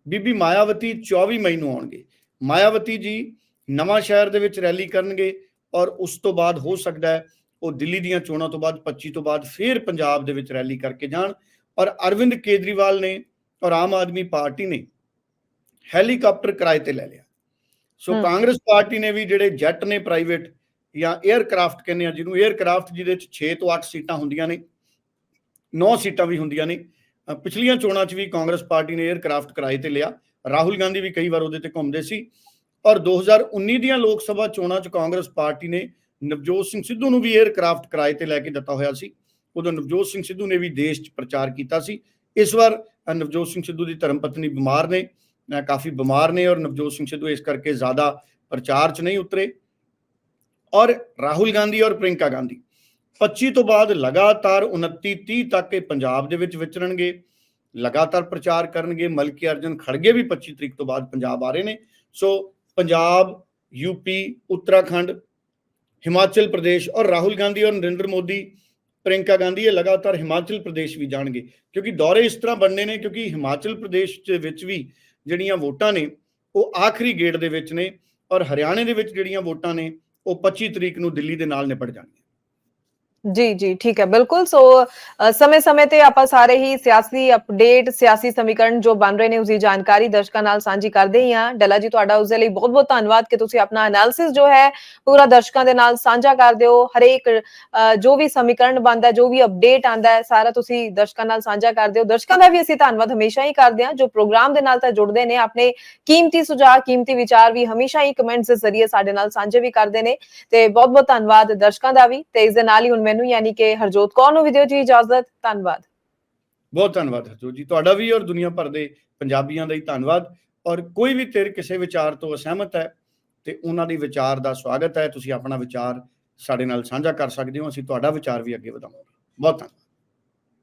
Speaker 2: ਬੀਬੀ ਮਾਇਆਵਤੀ 24 ਮਈ ਨੂੰ ਆਉਣਗੇ ਮਾਇਆਵਤੀ ਜੀ ਨਵਾਂ ਸ਼ਹਿਰ ਦੇ ਵਿੱਚ ਰੈਲੀ ਕਰਨਗੇ ਔਰ ਉਸ ਤੋਂ ਬਾਅਦ ਹੋ ਸਕਦਾ ਹੈ ਉਹ ਦਿੱਲੀ ਦੀਆਂ ਚੋਣਾਂ ਤੋਂ ਬਾਅਦ 25 ਤੋਂ ਬਾਅਦ ਫਿਰ ਪੰਜਾਬ ਦੇ ਵਿੱਚ ਰੈਲੀ ਕਰਕੇ ਜਾਣ ਔਰ ਅਰਵਿੰਦ ਕੇਜਰੀਵਾਲ ਨੇ ਔਰ ਆਮ ਆਦਮੀ ਪਾਰਟੀ ਨੇ ਹੈਲੀਕਾਪਟਰ ਕਿਰਾਏ ਤੇ ਲੈ ਲਿਆ ਸੋ। ਕਾਂਗਰਸ ਪਾਰਟੀ ਨੇ ਵੀ ਜਿਹੜੇ ਜੈਟ ਨੇ ਪ੍ਰਾਈਵੇਟ ਜਾਂ 에ਅਰਕ੍ਰਾਫਟ ਕਹਿੰਦੇ ਆ ਜਿਹਨੂੰ 에ਅਰਕ੍ਰਾਫਟ ਜਿਹਦੇ ਵਿੱਚ 6 ਤੋਂ 8 ਸੀਟਾਂ ਹੁੰਦੀਆਂ ਨੇ 9 ਸੀਟਾਂ ਵੀ ਹੁੰਦੀਆਂ ਨੇ ਪਿਛਲੀਆਂ ਚੋਣਾਂ 'ਚ ਵੀ ਕਾਂਗਰਸ ਪਾਰਟੀ ਨੇ 에ਅਰਕ੍ਰਾਫਟ ਕਿਰਾਏ ਤੇ ਲਿਆ। ਰਾਹੁਲ ਗਾਂਧੀ ਵੀ ਕਈ ਵਾਰ ਉਹਦੇ ਤੇ ਘੁੰਮਦੇ ਸੀ। ਔਰ 2019 ਦੀਆਂ ਲੋਕ ਸਭਾ ਚੋਣਾਂ 'ਚ ਕਾਂਗਰਸ ਪਾਰਟੀ ਨੇ ਨਵਜੋਤ ਸਿੰਘ ਸਿੱਧੂ ਨੂੰ ਵੀ 에ਅਰਕ੍ਰਾਫਟ ਕਿਰਾਏ ਤੇ ਲੈ ਕੇ ਦਿੱਤਾ ਹੋਇਆ ਸੀ। ਉਦੋਂ ਨਵਜੋਤ ਸਿੰਘ ਸਿੱਧੂ ਨੇ ਵੀ ਦੇਸ਼ 'ਚ ਪ੍ਰਚਾਰ ਕੀਤਾ ਸੀ। ਇਸ ਵਾਰ ਨਵਜੋਤ ਸਿੰਘ ਸਿੱਧੂ ਦੀ ਧਰਮ ਪਤਨੀ ਬਿਮਾਰ ਨੇ। ਕਾਫੀ ਬਿਮਾਰ ਨੇ ਔਰ ਨਵਜੋਤ ਸਿੰਘ ਸਿੱਧੂ ਇਸ ਕਰਕੇ ਜ਼ਿਆਦਾ ਪ੍ਰਚਾਰ 'ਚ ਨਹੀਂ ਉਤਰੇ। ਔਰ ਰਾਹੁਲ ਗਾਂਧੀ ਔਰ ਪ੍ਰਿੰਕਾ ਗਾਂਧੀ 25 ਤੋਂ ਬਾਅਦ ਲਗਾਤਾਰ 29 30 ਤੱਕ ਇਹ ਪੰਜਾਬ ਦੇ ਵਿੱਚ ਵਿਚਰਨਗੇ, ਲਗਾਤਾਰ ਪ੍ਰਚਾਰ ਕਰਨਗੇ, ਮਲਕੀ ਅਰਜਨ ਖੜਗੇ ਵੀ 25 ਤਰੀਕ ਤੋਂ ਬਾਅਦ ਪੰਜਾਬ ਆ ਰਹੇ ਨੇ। ਸੋ ਪੰਜਾਬ ਯੂਪੀ ਉੱਤਰਾਖੰਡ, ਹਿਮਾਚਲ ਪ੍ਰਦੇਸ਼ ਔਰ ਰਾਹੁਲ ਗਾਂਧੀ ਔਰ ਨਰਿੰਦਰ ਮੋਦੀ ਪ੍ਰਿੰਕਾ ਗਾਂਧੀ ਇਹ ਲਗਾਤਾਰ ਹਿਮਾਚਲ ਪ੍ਰਦੇਸ਼ ਵੀ ਜਾਣਗੇ। ਕਿਉਂਕਿ ਦੌਰੇ ਇਸ ਤਰ੍ਹਾਂ ਬਣਨੇ ਨੇ ਕਿਉਂਕਿ ਹਿਮਾਚਲ ਪ੍ਰਦੇਸ਼ ਦੇ ਵਿੱਚ ਵੀ ਜਿਹੜੀਆਂ ਵੋਟਾਂ ਨੇ, ਉਹ ਆਖਰੀ ਗੇੜ ਦੇ ਵਿੱਚ ਨੇ ਔਰ ਹਰਿਆਣੇ ਦੇ ਵਿੱਚ ਜਿਹੜੀਆਂ ਵੋਟਾਂ ਨੇ, ਉਹ 25 ਤਰੀਕ ਨੂੰ ਦਿੱਲੀ ਦੇ ਨਾਲ ਨਿਪਟ ਜਾਣਗੀਆਂ।
Speaker 1: ਜੀ ਜੀ, ਠੀਕ ਹੈ, ਬਿਲਕੁਲ। ਸੋ ਸਮੇਂ-ਸਮੇਂ ਤੇ ਆਪਾਂ ਸਾਰੇ ਹੀ ਸਿਆਸੀ ਅਪਡੇਟ ਸਿਆਸੀ ਸਮੀਕਰਨ ਜੋ ਬਣ ਰਹੇ ਨੇ, ਉਸਦੀ ਜਾਣਕਾਰੀ ਦਰਸ਼ਕਾਂ ਨਾਲ ਸਾਂਝੀ ਕਰਦੇ ਹੀ ਹਾਂ। ਡੱਲਾ ਜੀ, ਤੁਹਾਡਾ ਉਸ ਦੇ ਲਈ ਬਹੁਤ-ਬਹੁਤ ਧੰਨਵਾਦ ਕਿ ਤੁਸੀਂ ਆਪਣਾ ਐਨਾਲਿਸਿਸ ਜੋ ਹੈ, ਪੂਰਾ ਦਰਸ਼ਕਾਂ ਦੇ ਨਾਲ ਸਾਂਝਾ ਕਰਦੇ ਹੋ ਹਰੇਕ ਜੋ ਵੀ ਸਮੀਕਰਨ ਬਣਦਾ, ਜੋ ਵੀ ਅਪਡੇਟ ਆਂਦਾ ਹੈ, ਸਾਰਾ ਤੁਸੀਂ ਦਰਸ਼ਕਾਂ ਨਾਲ ਸਾਂਝਾ ਕਰਦੇ ਹੋ ਦਰਸ਼ਕਾਂ ਦਾ ਵੀ ਅਸੀਂ ਧੰਨਵਾਦ ਹਮੇਸ਼ਾ ਹੀ ਕਰਦੇ ਹਾਂ, ਜੋ ਪ੍ਰੋਗਰਾਮ ਦੇ ਨਾਲ ਤਾਂ ਜੁੜਦੇ ਨੇ, ਆਪਣੇ ਕੀਮਤੀ ਸੁਝਾਅ, ਕੀਮਤੀ ਵਿਚਾਰ ਵੀ ਹਮੇਸ਼ਾ ਹੀ ਕਮੈਂਟਸ ਦੇ ਜ਼ਰੀਏ ਸਾਡੇ ਨਾਲ ਸਾਂਝੇ ਵੀ ਕਰਦੇ ਨੇ। ਤੇ ਬਹੁਤ-ਬਹੁਤ ਧੰਨਵਾਦ ਦਰਸ਼ਕਾਂ ਦਾ ਵੀ। ਤੇ ਇਸ ਦੇ ਨਾਲ ਹੀ ਹੁਣ ਮੈਨੂੰ ਯਾਨੀ ਕਿ ਹਰਜੋਤ ਕੌਰ ਨੂੰ ਵੀ ਦਿਓ ਜੀ ਇਜਾਜ਼ਤ, ਧੰਨਵਾਦ।
Speaker 2: ਬਹੁਤ ਧੰਨਵਾਦ ਹਰਜੋਤ ਜੀ, ਤੁਹਾਡਾ ਵੀ ਔਰ ਦੁਨੀਆ ਭਰ ਦੇ ਪੰਜਾਬੀਆਂ ਦਾ ਹੀ ਧੰਨਵਾਦ। ਔਰ ਕੋਈ ਵੀ ਧਿਰ ਕਿਸੇ ਵਿਚਾਰ ਤੋਂ ਅਸਹਿਮਤ ਹੈ, ਤੇ ਉਹਨਾਂ ਦੇ ਵਿਚਾਰ ਦਾ ਸਵਾਗਤ ਹੈ, ਤੁਸੀਂ ਆਪਣਾ ਵਿਚਾਰ ਸਾਡੇ ਨਾਲ ਸਾਂਝਾ ਕਰ ਸਕਦੇ ਹੋ, ਅਸੀਂ ਤੁਹਾਡਾ ਵਿਚਾਰ ਵੀ ਅੱਗੇ ਵਧਾਵਾਂਗੇ। ਬਹੁਤ ਧੰਨਵਾਦ।